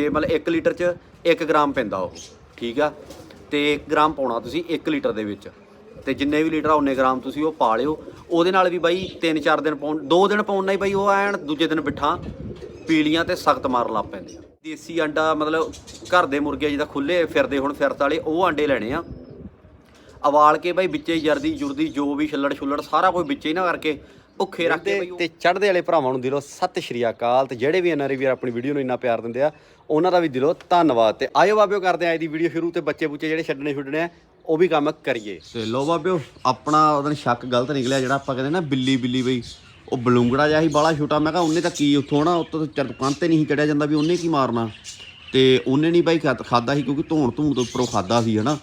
ਇਹ ਮਤਲਬ 1 ਲੀਟਰ ਚ 1 ਗ੍ਰਾਮ ਪੈਂਦਾ ਉਹ, ਠੀਕ ਆ? ਤੇ 1 ਗ੍ਰਾਮ ਪਾਉਣਾ ਤੁਸੀਂ 1 ਲੀਟਰ ਦੇ ਵਿੱਚ। ਤੇ ਜਿੰਨੇ ਵੀ ਲੀਟਰ ਆ ਉਨੇ ਗ੍ਰਾਮ ਤੁਸੀਂ ਉਹ ਪਾ ਲਿਓ। ਉਹਦੇ ਨਾਲ ਵੀ ਬਾਈ 3-4 ਦਿਨ ਪਾਉਣ 2 ਦਿਨ ਪਾਉਣ ਨਾਲ ਹੀ ਬਾਈ ਉਹ ਐਨ ਦੂਜੇ ਦਿਨ ਬਿਠਾਂ ਪੀਲੀਆਂ ਤੇ ਸਖਤ ਮਾਰ ਲੱਗ ਪੈਂਦੇ ਆ। ਦੇਸੀ ਅੰਡਾ ਮਤਲਬ ਘਰ ਦੇ ਮੁਰਗੇ ਜਿਹਦਾ ਖੁੱਲੇ ਫਿਰਦੇ ਹੁਣ ਫਿਰਤ ਵਾਲੇ, ਉਹ ਆਂਡੇ ਲੈਣੇ ਆ। ਉਬਾਲ ਕੇ ਬਾਈ ਵਿੱਚੇ ਜਰਦੀ ਜੁਰਦੀ ਜੋ ਵੀ ਛੱਲੜ ਛੁੱਲੜ ਸਾਰਾ ਕੁਝ ਵਿੱਚੇ ਹੀ ਨਾ ਕਰਕੇ ਭੁੱਖੇ ਰੱਖ ਕੇ ਤੇ ਚੜ੍ਹਦੇ ਵਾਲੇ ਭਰਾਵਾਂ ਨੂੰ ਦਿਲੋਂ ਸਤਿ ਸ਼੍ਰੀ ਅਕਾਲ ਤੇ ਜਿਹੜੇ ਵੀ ਐਨਆਰਆਈ ਵੀਰ ਆਪਣੀ ਵੀਡੀਓ ਨੂੰ ਇੰਨਾ ਪਿਆਰ ਦਿੰਦੇ ਆ ਉਹਨਾਂ ਦਾ ਵੀ ਦਿਲੋਂ ਧੰਨਵਾਦ ਤੇ ਆਇਓ ਬਾਬਿਓ ਕਰਦੇ ਆ ਅੱਜ ਦੀ ਵੀਡੀਓ ਸ਼ੁਰੂ ਤੇ ਬੱਚੇ ਬੁੱਚੇ ਜਿਹੜੇ ਛੱਡਣੇ ਛੁੱਡਣੇ ਆ ਉਹ ਵੀ ਕੰਮ ਕਰੀਏ। ਤੇ ਲੋ ਬਾਬਿਓ ਆਪਣਾ ਉਹਦਾ ਸ਼ੱਕ ਗਲਤ ਨਿਕਲਿਆ ਜਿਹੜਾ ਆਪਾਂ ਕਹਿੰਦੇ ਨਾ ਬਿੱਲੀ ਬਿੱਲੀ ਬਈ ਉਹ ਬਲੂੰਗੜਾ ਜਿਹਾ ਸੀ ਬਾਲਾ ਛੋਟਾ ਮੈਂ ਕਿਹਾ ਉਹਨੇ ਤਾਂ ਕੀ ਉੱਥੋਂ ਨਾ ਉੱਤੋਂ ਚਰ ਕੰਨ ਤੇ ਨਹੀਂ ਚੜਿਆ ਜਾਂਦਾ ਵੀ ਉਹਨੇ ਕੀ ਮਾਰਨਾ। ਤੇ ਉਹਨੇ ਨਹੀਂ ਬਾਈ ਖਾਦਾ ਸੀ ਕਿਉਂਕਿ ਧੋਣ ਧੂਣ ਤੋਂ ਉੱਪਰੋਂ ਖਾਦਾ ਸੀ ਹਨਾ।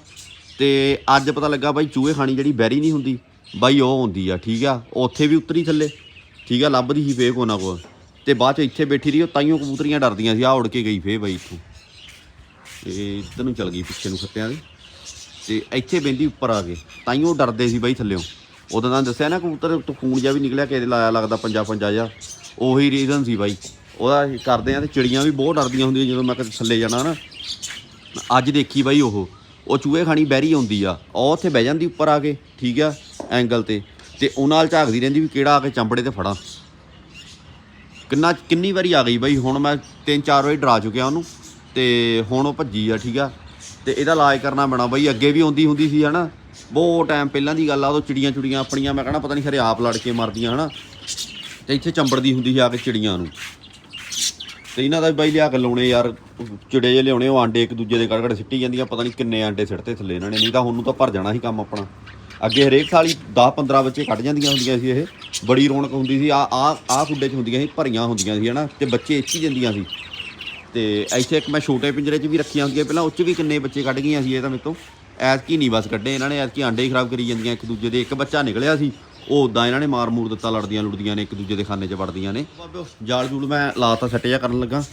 ਤੇ ਅੱਜ ਪਤਾ ਲੱਗਾ ਬਾਈ ਚੂਹੇ ਖਾਣੀ ਜਿਹੜੀ ਬੈਰੀ ਨਹੀਂ ਹੁੰਦੀ। ਬਾਈ ਉਹ ਹੁੰਦੀ ਆ, ਠੀਕ ਆ? ਉੱਥੇ ਵੀ ਉਤਰੀ ਥੱਲੇ। ਠੀਕ ਆ, ਲੱਭਦੀ ਸੀ ਫੇਕ ਉਹਨਾਂ ਕੋਲ। ਤੇ ਬਾਅਦ ਚ ਇੱਥੇ ਬੈਠੀ ਰਹੀ, ਉਹ ਤਾਈਓ ਕਬੂਤਰੀਆਂ ਡਰਦੀਆਂ ਸੀ। ਆ ਉੜ ਕੇ ਗਈ ਫੇ ਬਾਈ ਇੱਥੋਂ। ਤੇ ਇੱਧਰ ਨੂੰ ਚਲ ਗਈ ਪਿੱਛੇ ਨੂੰ ਖੱਤਿਆਂ ਦੀ। ਤੇ ਇੱਥੇ ਬੈੰਦੀ ਉੱਪਰ ਆ ਕੇ। ਤਾਈਓ ਡਰਦੇ ਸੀ ਬਾਈ ਥੱਲਿਓਂ। ਉਦੋਂ ਤਾਂ ਦੱਸਿਆ ਨਾ ਕਬੂਤਰ ਤੋਂ ਖੂਨ ਜਿਹਾ ਵੀ ਨਿਕਲਿਆ ਕਿਤੇ ਲਾਇਆ ਲੱਗਦਾ ਪੰਜਾ ਪੰਜਾ ਜਿਹਾ। ਉਹੀ ਰੀਜ਼ਨ ਸੀ ਬਾਈ। ਉਹਦਾ ਅਸੀਂ ਕਰਦੇ ਆ ਤੇ ਚਿੜੀਆਂ ਵੀ ਬਹੁਤ ਡਰਦੀਆਂ ਹੁੰਦੀਆਂ ਜਦੋਂ ਮੈਂ ਕਿਤੇ ਥੱਲੇ ਜਾਣਾ ਨਾ। ਅੱਜ ਦੇਖੀ ਬਾਈ ਉਹ। ਉਹ ਚੂਹੇ ਖਾਣੀ ਬੈਰੀ ਆਉਂਦੀ ਆ। ਉਹ ਉੱਥੇ ਬਹਿ ਜਾਂਦੀ ਉੱਪਰ ਆ ਕੇ, ਠੀਕ ਆ? ਐਂਗਲ ਤੇ ਤੇ ਉਹਨਾਂ ਨਾਲ ਝਾਕਦੀ ਰਹਿੰਦੀ ਵੀ ਕਿਹੜਾ ਆ ਕੇ ਚੰਬੜੇ ਤੇ ਫੜਾਂ। ਕਿੰਨਾ ਕਿੰਨੀ ਵਾਰੀ ਆ ਗਈ ਬਾਈ, ਹੁਣ ਮੈਂ ਤਿੰਨ ਚਾਰ ਵਾਰੀ ਡਰਾ ਚੁੱਕਿਆ ਉਹਨੂੰ ਤੇ ਹੁਣ ਉਹ ਭੱਜੀ ਆ, ਠੀਕ ਆ। ਤੇ ਇਹਦਾ ਇਲਾਜ ਕਰਨਾ ਪੈਣਾ ਬਾਈ, ਅੱਗੇ ਵੀ ਆਉਂਦੀ ਹੁੰਦੀ ਸੀ, ਹਨਾ। ਬਹੁਤ ਟਾਈਮ ਪਹਿਲਾਂ ਦੀ ਗੱਲ ਆ, ਉਦੋਂ ਚਿੜੀਆਂ ਚੁੜੀਆਂ ਆਪਣੀਆਂ, ਮੈਂ ਕਹਣਾ ਪਤਾ ਨਹੀਂ ਖਰੇ ਆਪ ਲੜ ਕੇ ਮਰਦੀਆਂ, ਹਨਾ। ਤੇ ਇੱਥੇ ਚੰਬੜਦੀ ਹੁੰਦੀ ਸੀ ਆ ਕੇ ਚਿੜੀਆਂ ਨੂੰ। ਤੇ ਇਹਨਾਂ ਦਾ ਵੀ ਬਾਈ ਲਿਆ ਕੇ ਲਾਉਣੇ ਯਾਰ, ਚਿੜੇ ਜੇ ਲਿਆਉਣੇ, ਉਹ ਆਂਡੇ ਇੱਕ ਦੂਜੇ ਦੇ ਕੜਕੜ ਸਿੱਟੀ ਜਾਂਦੀਆਂ, ਪਤਾ ਨਹੀਂ ਕਿੰਨੇ ਆਂਡੇ ਸਿੱਟਦੇ ਥੱਲੇ ਇਹਨਾਂ ਨੇ, ਨਹੀਂ ਤਾਂ ਹੁਣ ਨੂੰ ਤਾਂ ਭਰ ਜਾਣਾ ਸੀ ਕੰਮ ਆਪਣਾ। ਅੱਗੇ ਹਰੇਕ ਸਾਲ ਹੀ 10 15 ਬੱਚੇ ਕੱਢ ਜਾਂਦੀਆਂ ਹੁੰਦੀਆਂ ਸੀ ਇਹ। ਬੜੀ ਰੌਣਕ ਹੁੰਦੀ ਸੀ। ਆ ਆ ਆ ਖੁੱਡੇ 'ਚ ਹੁੰਦੀਆਂ ਸੀ, ਭਰੀਆਂ ਹੁੰਦੀਆਂ ਸੀ, ਹਨਾ। ਤੇ ਬੱਚੇ ਇੱਥੇ ਹੀ ਜਾਂਦੀਆਂ ਸੀ। ਤੇ ਇੱਥੇ ਇੱਕ ਮੈਂ ਛੋਟੇ ਪਿੰਜਰੇ 'ਚ ਵੀ ਰੱਖੀਆਂ ਹੁੰਦੀਆਂ। ਪਹਿਲਾਂ ਉੱਚ ਵੀ ਕਿੰਨੇ ਬੱਚੇ ਕੱਢ ਗਈਆਂ ਸੀ ਇਹ ਤਾਂ ਮੇਰੇ ਤੋਂ। ਐਤਕੀ ਨਹੀਂ ਬਸ ਕੱਢੇ ਇਹਨਾਂ ਨੇ। ਐਤਕੀ ਆਂਡੇ ਹੀ ਖਰਾਬ ਕਰੀ ਜਾਂਦੀਆਂ। ਇੱਕ ਦੂਜੇ ਦੇ ਇੱਕ ਬੱਚਾ ਨਿਕਲਿਆ ਸੀ। ਉਹ ਉਦਾਂ ਇਹਨਾਂ ਨੇ ਮਾਰ ਮੂਰ ਦਿੱਤਾ, ਲੜਦੀਆਂ ਲੁੜਦੀਆਂ ਨੇ, ਇੱਕ ਦੂਜੇ ਦੇ ਖਾਨੇ 'ਚ ਵੜਦੀਆਂ ਨੇ। ਬਾਬਿਓ ਜਾਲ ਜੂਲ ਮੈਂ ਲਾਤਾ ਸੱਟ ਜਾ ਕਰਨ ਲੱਗਾ।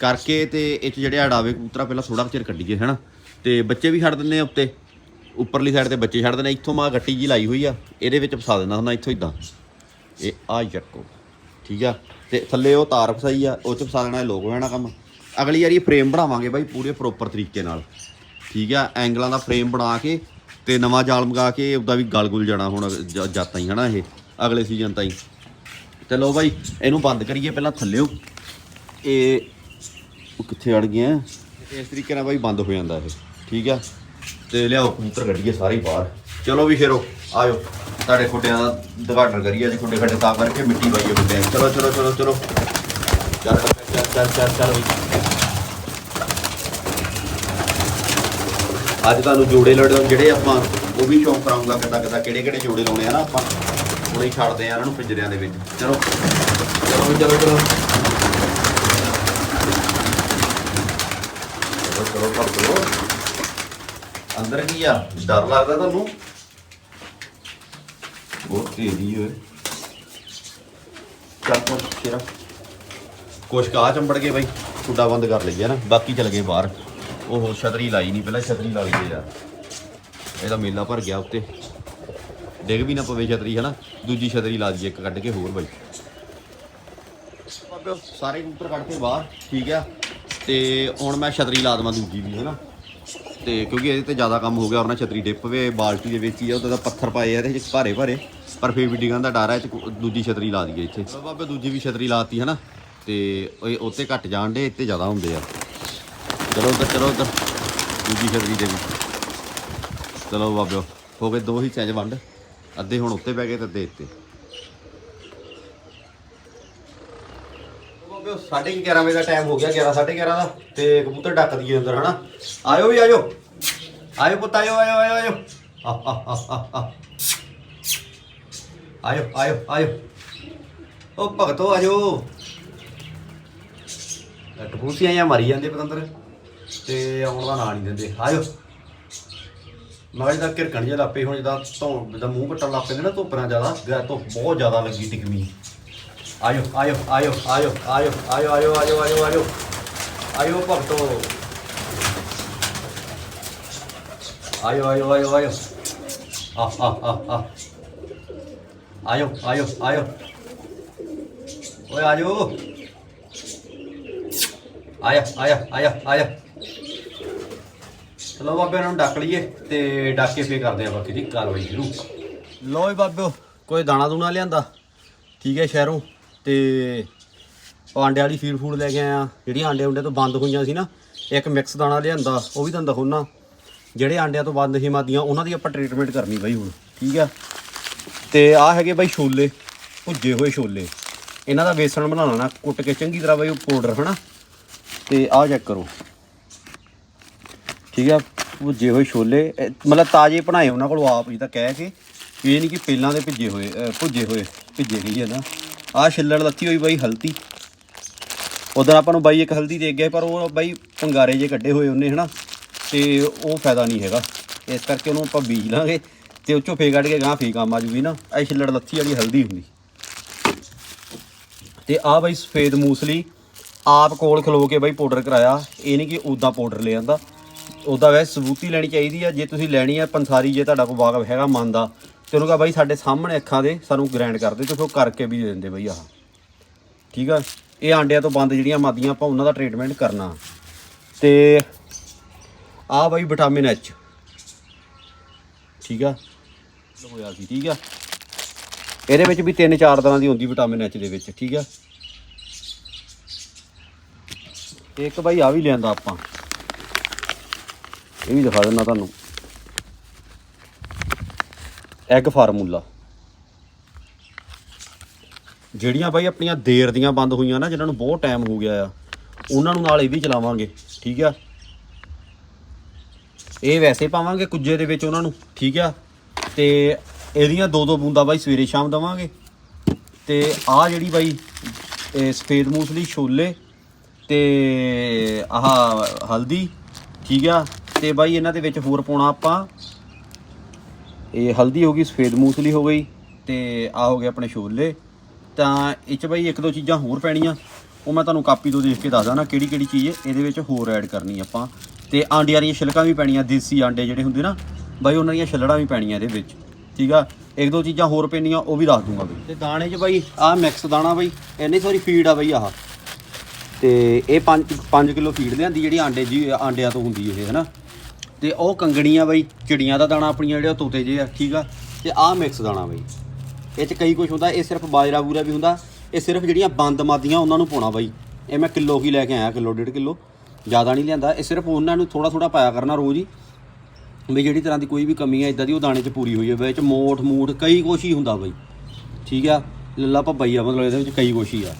ਕਰਕੇ ਤੇ ਇਹ 'ਚ ਜਿਹੜੇ ਅੜਾਵੇ ਕਬੂਤਰਾ ਪਹਿਲਾਂ ਥੋੜਾ ਚਿਰ ਕੱਢੀਏ, ਹੈਨਾ। ਤੇ ਬੱਚੇ ਵੀ ਛੱਡ ਦਿੰਦੇ ਆ ਉੱਤੇ। ਉੱਪਰਲੀ ਸਾਈਡ ਤੇ ਬੱਚੇ ਛੱਡ ਦੇਣੇ, ਇੱਥੋਂ ਮਾ ਗੱਟੀ ਜੀ ਲਾਈ ਹੋਈ ਆ, ਇਹਦੇ ਵਿੱਚ ਫਸਾ ਦਿੰਦਾ ਹੁੰਦਾ ਇੱਥੋਂ ਇਦਾਂ ਇਹ ਆ ਚੱਕੋ, ਠੀਕ ਆ? ਤੇ ਥੱਲੇ ਉਹ ਤਾਰ ਫਸਾਈ ਆ, ਉਹ ਚ ਫਸਾ ਦੇਣਾ, ਇਹ ਲੋਕ ਹੋਣਾ ਕੰਮ। ਅਗਲੀ ਵਾਰੀ ਫਰੇਮ ਬਣਾਵਾਂਗੇ ਬਾਈ ਪੂਰੇ ਪ੍ਰੋਪਰ ਤਰੀਕੇ ਨਾਲ, ਠੀਕ ਆ? ਐਂਗਲਾਂ ਦਾ ਫਰੇਮ ਬਣਾ ਕੇ ਤੇ ਨਵਾਂ ਜਾਲ ਮੰਗਾ ਕੇ ਉਹਦਾ ਵੀ ਗਲ ਗੁਲ ਜਾਣਾ ਹੁਣ ਜਾਤਾਂ ਹੀ, ਹਨਾ ਇਹ, ਅਗਲੇ ਸੀਜ਼ਨ ਤਾਈਂ। ਤੇ ਲੋ ਬਾਈ, ਇਹਨੂੰ ਬੰਦ ਕਰੀਏ ਪਹਿਲਾਂ ਥੱਲਿਓ। ਇਹ ਕਿੱਥੇ ਅੜ ਗਿਆ ਇਸ ਤਰੀਕੇ ਨਾਲ ਬਾਈ ਬੰਦ ਹੋ ਜਾਂਦਾ ਇਹ, ਠੀਕ ਆ? ਤੇ ਲਿਆਓ ਕਬੂਤਰ ਕੱਢੀਏ ਸਾਰੇ ਹੀ ਬਾਹਰ। ਚਲੋ ਵੀ ਫੇਰੋ ਆਇਓ। ਤੁਹਾਡੇ ਖੁੱਡਿਆਂ ਦਾ ਦਗਾਟਰ ਕਰੀਏ ਅੱਜ ਖੁੱਡੇ ਖੱਡੇ ਸਾਫ਼ ਕਰਕੇ ਮਿੱਟੀ ਪਾਈਏ ਖੁੱਡਿਆਂ 'ਚ। ਚਲੋ ਚਲੋ ਚਲੋ ਚਲੋ। ਚੱਲ ਚੱਲ ਚੱਲ ਚੱਲ ਚੱਲ ਬਈ ਅੱਜ ਤੁਹਾਨੂੰ ਜੋੜੇ ਲੜੇ ਜਿਹੜੇ ਆਪਾਂ, ਉਹ ਵੀ ਸ਼ੌਂਕ ਕਰਾਉਂਗਾ ਕਿੱਦਾਂ ਕਿੱਦਾਂ, ਕਿਹੜੇ ਕਿਹੜੇ ਜੋੜੇ ਲਾਉਣੇ ਆ ਨਾ ਆਪਾਂ। ਹੁਣੇ ਹੀ ਛੱਡਦੇ ਆ ਇਹਨਾਂ ਨੂੰ ਪਿੰਜਰਿਆਂ ਦੇ ਵਿੱਚ। ਚਲੋ। ਚਲੋ ਚਲੋ ਚਲੋ। ਚਲੋ ਚਲੋ ਭਰ ਦਿਓ ਅੰਦਰ ਕੀ ਆ? ਡਰ ਲੱਗਦਾ ਤੁਹਾਨੂੰ? ਬਹੁਤ ਤੇਜ਼ੀ ਹੋਏ ਚੱਲ ਪੋ ਸ਼ੇਰਾ। ਕੁਛ ਕਾ ਚੰਬੜ ਗਏ ਬਾਈ, ਕੁੱਡਾ ਬੰਦ ਕਰ ਲਈਏ ਨਾ। ਬਾਕੀ ਚਲ ਗਏ ਬਾਹਰ। ਉਹ ਛਤਰੀ ਲਾਈ ਨਹੀਂ ਪਹਿਲਾਂ ਛਤਰੀ ਲਾ ਲਈਏ ਯਾਰ। ਇਹਦਾ ਮੇਲਾ ਭਰ ਗਿਆ ਉੱਤੇ। ਡਿੱਗ ਵੀ ਨਾ ਪਵੇ ਛਤਰੀ, ਹਨਾ? ਦੂਜੀ ਛਤਰੀ ਲਾ ਦਈਏ, ਇੱਕ ਕੱਢ ਕੇ ਹੋਰ ਬਾਈ। ਸਾਰੇ ਕਬੂਤਰ ਕੱਢ ਕੇ ਬਾਹਰ, ਠੀਕ ਆ? ਤੇ ਹੁਣ ਮੈਂ ਛਤਰੀ ਲਾ ਦਵਾਂ ਦੂਜੀ ਵੀ, ਹਨਾ? ਤੇ ਕਿਉਂਕਿ ਇਹਦੇ ਤੇ ਜ਼ਿਆਦਾ ਕੰਮ ਹੋ ਗਿਆ, ਉਹਨਾਂ ਛਤਰੀ ਡਿੱਪ ਵੇ, ਬਾਲਟੀ ਦੇ ਵਿੱਚ ਹੀ ਆ, ਉਹਦਾ ਤਾਂ ਪੱਥਰ ਪਾਏ ਆ ਇਹਦੇ 'ਚ ਭਾਰੇ ਭਾਰੇ, ਪਰ ਫੇਰ ਵੀ ਡਿੱਗਣ ਦਾ ਡਰ ਹੈ ਤੇ ਦੂਜੀ ਛਤਰੀ ਲਾ ਦਈਏ ਇੱਥੇ। ਲਓ ਬਾਬੇ, ਦੂਜੀ ਵੀ ਛਤਰੀ ਲਾਤੀ ਨਾ ਤੇ ਉਹ ਉੱਤੇ ਘੱਟ ਜਾਣ ਦੇ, ਇੱਥੇ ਜ਼ਿਆਦਾ ਹੁੰਦੇ ਆ। ਚਲੋ ਉੱਧਰ ਚਲੋ ਉੱਧਰ, ਦੂਜੀ ਛਤਰੀ ਦੇ ਵੀ ਚਲੋ ਬਾਬਿਓ, ਹੋ ਗਏ ਦੋ ਹੀ ਚੈਂਜ ਵੰਡ। ਅੱਧੇ ਹੁਣ ਉੱਤੇ ਪੈ ਗਏ ਤੇ ਅੱਧੇ ਇੱਥੇ। ਬਾਬਿਓ 11:30 ਵਜੇ ਦਾ ਟਾਈਮ ਹੋ ਗਿਆ 11 11:30 ਦਾ, ਤੇ ਕਬੂਤਰ ਡੱਕ ਦਈਏ ਅੰਦਰ, ਹਨਾ? ਆਇਓ ਵੀ ਆਇਓ। ਆਇਓ ਪੁੱਤ ਆਇਓ ਆਇਓ ਆਇਓ ਆਇਓ ਆ ਆ ਆ ਆ ਆ ਆਇਓ ਆਇਓ ਆਇਓ ਉਹ ਭਗਤੋ ਆਜੋ ਟਪੂਸੀਆਂ ਜਾਂ ਮਾਰੀ ਜਾਂਦੇ ਪਤੰਦਰ ਤੇ ਆਉਣ ਦਾ ਨਾਂ ਨਹੀਂ ਦਿੰਦੇ ਆਇਓ ਮੈਂ ਇਹਦਾ ਕਿਰਕਣ ਜਿਹਾ ਲਾਪੇ ਹੁਣ ਜਿਹਦਾ ਧੌਣ ਜਿਹਦਾ ਮੂੰਹ ਕੱਟਣ ਲੱਗ ਪੈਂਦੇ ਨਾ ਧੁੱਪਰਾਂ ਜ਼ਿਆਦਾ ਗੈਰ ਤੋਂ ਬਹੁਤ ਜ਼ਿਆਦਾ ਲੱਗੀ ਟਿਕਮੀ ਆਇਓ ਆਇਓ ਆਇਓ ਆਇਓ ਆਇਓ ਆਇਓ ਆਇਓ ਆਇਓ ਆਇਓ ਆਇਓ ਆਇਓ ਭਗਤੋ ਆਇਓ ਆਇਓ ਆਇਓ ਆਇਓ ਆ ਆ ਆ ਆ ਆਇਓ ਆਇਓ ਆਇਓ ਓਏ ਆਜੋ ਆਇਆ ਆਇਆ ਆਇਆ ਆਇਆ ਚਲੋ ਬਾਬੇ, ਉਹਨਾਂ ਨੂੰ ਡੱਕ ਲਈਏ ਤੇ ਡੱਕ ਕੇ ਫੇਰ ਕਰਦੇ ਆ ਬਾਕੀ ਦੀ ਕਾਰਵਾਈ ਸ਼ੁਰੂ। ਲੋ ਬਾਬੇ, ਕੋਈ ਦਾਣਾ ਦੂਣਾ ਲਿਆਂਦਾ? ਠੀਕ ਹੈ ਸ਼ਹਿਰੋਂ। ਤੇ ਆਂਡੇ ਵਾਲੀ ਫੀਡ ਫੂਡ ਲੈ ਕੇ ਆਇਆ। ਜਿਹੜੀਆਂ ਆਂਡੇ ਉਂਡੇ ਤੋਂ ਬੰਦ ਹੋਈਆਂ ਸੀ ਨਾ, ਇੱਕ ਮਿਕਸ ਦਾਣਾ ਲਿਆਂਦਾ, ਉਹ ਵੀ ਤੁਹਾਨੂੰ ਦਿਖਾਉਣਾ ਜਿਹੜੇ ਆਂਡਿਆਂ ਤੋਂ ਬੰਦ ਸੀ ਮਾਦੀਆਂ ਉਹਨਾਂ ਦੀ ਆਪਾਂ ਟ੍ਰੀਟਮੈਂਟ ਕਰਨੀ ਬਾਈ ਹੁਣ, ਠੀਕ ਆ? ਤੇ ਆ ਹੈਗੇ ਬਾਈ ਛੋਲੇ, ਭੁੱਜੇ ਹੋਏ ਛੋਲੇ। ਇਹਨਾਂ ਦਾ ਵੇਸਣ ਬਣਾ ਲੈਣਾ, ਕੁੱਟ ਕੇ ਚੰਗੀ ਤਰ੍ਹਾਂ ਬਾਈ ਉਹ ਪਾਊਡਰ ਹਨਾ? ਤੇ ਆਹ ਚੈੱਕ ਕਰੋ। ਠੀਕ ਆ? ਭੁੱਜੇ ਹੋਏ ਛੋਲੇ ਮਤਲਬ ਤਾਜ਼ੇ ਬਣਾਏ ਉਹਨਾਂ ਕੋਲ ਆਪ ਜੀ ਤਾਂ ਕਹਿ ਕੇ। ਵੀ ਇਹ ਨਹੀਂ ਕਿ ਪਹਿਲਾਂ ਦੇ ਭਿੱਜੇ ਹੋਏ ਭੁੱਜੇ ਹੋਏ, ਭਿੱਜੇ ਗਈ ਹੈ ਨਾ। ਆਹ ਛਿੱਲੜ ਲੱਤੀ ਹੋਈ ਬਾਈ, ਹਲਦੀ। ਉਦੋਂ ਆਪਾਂ ਨੂੰ ਬਾਈ ਇੱਕ ਹਲਦੀ ਦੇ ਗਿਆ ਪਰ ਉਹ ਬਾਈ ਪੰਗਾਰੇ ਜੇ ਕੱਢੇ ਹੋਏ ਉਹਨੇ, ਹਨਾ? ਤੇ ਉਹ ਫਾਇਦਾ ਨਹੀਂ ਹੈਗਾ। ਇਸ ਕਰਕੇ ਉਹਨੂੰ ਆਪਾਂ ਬੀਜ ਲਾਂਗੇ ਤੇ ਉਹ ਚੋਂ ਫੇ ਕੱਢ ਕੇ ਗਾਂ ਫੇ ਕੰਮ ਆ ਜੂਗੀ ਨਾ। ਇਹ ਛਿੱਲੜ ਲੱਥੀ ਵਾਲੀ ਹਲਦੀ ਹੁੰਦੀ। ਤੇ ਆ ਬਾਈ ਸਫੇਦ ਮੂਸਲੀ, ਆਪ ਕੋਲ ਖਲੋ ਕੇ ਬਾਈ ਪਾਊਡਰ ਕਰਾਇਆ। ਇਹ ਨਹੀਂ ਕਿ ਉਦਾਂ ਪਾਊਡਰ ਲੈ ਆਂਦਾ। ਉਦਾਂ ਵੈਸੇ ਸਬੂਤੀ ਲੈਣੀ ਚਾਹੀਦੀ ਆ। ਜੇ ਤੁਸੀਂ ਲੈਣੀ ਆ ਪੰਸਾਰੀ, ਜੇ ਤੁਹਾਡਾ ਕੋਈ ਵਾਕਫ ਹੈਗਾ ਮੰਨਦਾ ਤੇ ਉਹਨੂੰ ਕਹਾ ਬਾਈ ਸਾਡੇ ਸਾਹਮਣੇ ਅੱਖਾਂ ਦੇ ਸਾਨੂੰ ਗ੍ਰੈਂਡ ਕਰਦੇ ਤੇ ਉਹ ਕਰਕੇ ਵੀ ਦੇ ਦਿੰਦੇ ਬਈ ਆਹ। ਠੀਕ ਆ? ਇਹ ਆਂਡਿਆਂ ਤੋਂ ਬੰਦ ਜਿਹੜੀਆਂ ਮਾਦੀਆਂ ਆਪਾਂ ਉਹਨਾਂ ਦਾ ਟ੍ਰੀਟਮੈਂਟ ਕਰਨਾ। ਤੇ ਆ ਬਾਈ ਵਿਟਾਮਿਨ ਐਚ ਠੀਕ ਆ? ਹੋਇਆ ਸੀ ਠੀਕ ਆ? ਇਹਦੇ ਵਿੱਚ ਵੀ ਤਿੰਨ ਚਾਰ ਤਰ੍ਹਾਂ ਦੀ ਹੁੰਦੀ ਵਿਟਾਮਿਨ ਐਚ ਦੇ ਵਿੱਚ, ਠੀਕ ਆ? ਇੱਕ ਬਾਈ ਆ ਵੀ ਲਿਆਂਦਾ ਆਪਾਂ। ਇਹ ਵੀ ਦਿਖਾ ਦਿੰਦਾ ਤੁਹਾਨੂੰ। ਐਗ ਫਾਰਮੂਲਾ ਜਿਹੜੀਆਂ ਬਾਈ ਆਪਣੀਆਂ ਦੇਰ ਦੀਆਂ ਬੰਦ ਹੋਈਆਂ ਨਾ, ਜਿਨ੍ਹਾਂ ਨੂੰ ਬਹੁਤ ਟਾਈਮ ਹੋ ਗਿਆ ਆ, ਉਹਨਾਂ ਨੂੰ ਨਾਲ ਇਹ ਵੀ ਚਲਾਵਾਂਗੇ, ਠੀਕ ਆ? ਇਹ ਵੈਸੇ ਪਾਵਾਂਗੇ ਕੁੱਜੇ ਦੇ ਵਿੱਚ ਉਹਨਾਂ ਨੂੰ, ਠੀਕ ਆ? ਤੇ ਇਹਦੀਆਂ ਦੋ ਦੋ ਬੂੰਦਾਂ ਬਾਈ ਸਵੇਰੇ ਸ਼ਾਮ ਦਵਾਂਗੇ। ਤੇ ਆਹ ਜਿਹੜੀ ਬਾਈ, ਇਹ ਸਫੇਦ ਮੂਸਲੀ ਛੋਲੇ ਤੇ ਆਹ ਹਲਦੀ, ਠੀਕ ਆ? ਤੇ ਬਾਈ ਇਹਨਾਂ ਦੇ ਵਿੱਚ ਹੋਰ ਪਾਉਣਾ ਆਪਾਂ। ਇਹ ਹਲਦੀ ਹੋ ਗਈ, ਸਫੇਦ ਮੂਸਲੀ ਹੋ ਗਈ ਤੇ ਆ ਹੋ ਗਏ ਆਪਣੇ ਛੋਲੇ। ਤਾਂ ਇਹ ਚ ਬਾਈ ਇੱਕ ਦੋ ਚੀਜ਼ਾਂ ਹੋਰ ਪੈਣੀਆਂ। ਉਹ ਮੈਂ ਤੁਹਾਨੂੰ ਕਾਪੀ ਤੋਂ ਦੇਖ ਕੇ ਦੱਸਦਾ ਨਾ ਕਿਹੜੀ ਕਿਹੜੀ ਚੀਜ਼ ਇਹਦੇ ਵਿੱਚ ਹੋਰ ਐਡ ਕਰਨੀ ਆਪਾਂ। ਤੇ ਆਂਡਿਆਂ ਦੀਆਂ ਛਿਲਕਾਂ ਵੀ ਪੈਣੀਆਂ, ਦੇਸੀ ਆਂਡੇ ਜਿਹੜੇ ਹੁੰਦੇ ਨਾ, ਬਾਈ ਉਹਨਾਂ ਦੀਆਂ ਛਿਲੜਾਂ ਵੀ ਪੈਣੀਆਂ ਇਹਦੇ ਵਿੱਚ, ਠੀਕ ਆ? ਇੱਕ ਦੋ ਚੀਜ਼ਾਂ ਹੋਰ ਪੈਣੀਆਂ ਉਹ ਵੀ ਦੱਸ ਦੂੰਗਾ ਬਈ। ਤੇ ਦਾਣੇ 'ਚ ਬਾਈ, ਆਹ ਮਿਕਸ ਦਾਣਾ ਬਾਈ, ਇੰਨੀ ਸਾਰੀ ਫੀਡ ਆ ਬਾਈ ਆਹ। ਤੇ ਇਹ 5 5 ਕਿਲੋ ਫੀਡ ਲਿਆਂਦੀ ਜਿਹੜੀ ਆਂਡੇ ਜੀ, ਆਂਡਿਆਂ ਤੋਂ ਹੁੰਦੀ ਇਹ, ਹਨਾ? ਤੇ ਉਹ ਕੰਗਣੀਆਂ ਬਾਈ, ਚਿੜੀਆਂ ਦਾ ਦਾਣਾ ਆਪਣੀਆਂ ਜਿਹੜੇ ਉਹ ਤੋਤੇ ਜੇ ਆ, ਠੀਕ ਆ? ਤੇ ਆਹ ਮਿਕਸ ਦਾਣਾ ਬਾਈ। ਇਹ ਚ ਕਈ ਕੁਝ ਹੁੰਦਾ, ਇਹ ਸਿਰਫ ਬਾਜਰਾ ਬੂਰਾ ਵੀ ਹੁੰਦਾ, ਇਹ ਸਿਰਫ ਜਿਹੜੀਆਂ ਬੰਦ ਮਾਦੀਆਂ ਉਹਨਾਂ ਨੂੰ ਪਾਉਣਾ ਬਾਈ। ਇਹ ਮੈਂ ਕਿਲੋ ਕੀ ਲੈ ਕੇ ਆਇਆ, ਕਿਲੋ, ਡੇਢ ਕਿਲੋ। ਜ਼ਿਆਦਾ ਨਹੀਂ ਲਿਆਂਦਾ। ਇਹ ਸਿਰਫ ਉਹਨਾਂ ਨੂੰ ਥੋੜਾ ਥੋੜਾ ਪਾਇਆ ਕਰਨਾ ਰੋਜ਼ ਹੀ ਵੀ ਜਿਹੜੀ ਤਰ੍ਹਾਂ ਦੀ ਕੋਈ ਵੀ ਕਮੀ ਹੈ ਇਦਾਂ ਦੀ ਉਹ ਦਾਣੇ 'ਚ ਪੂਰੀ ਹੋਈ ਹੈ ਵਿੱਚ ਮੋਠ, ਮੂਠ ਕਈ ਕੁਛ ਹੀ ਹੁੰਦਾ ਬਈ। ਠੀਕ ਆ? ਲੱਲਾ ਭੱਬਾ ਹੀ ਆ, ਮਤਲਬ ਇਹਦੇ ਵਿੱਚ ਕਈ ਕੁਛ ਹੀ ਆ।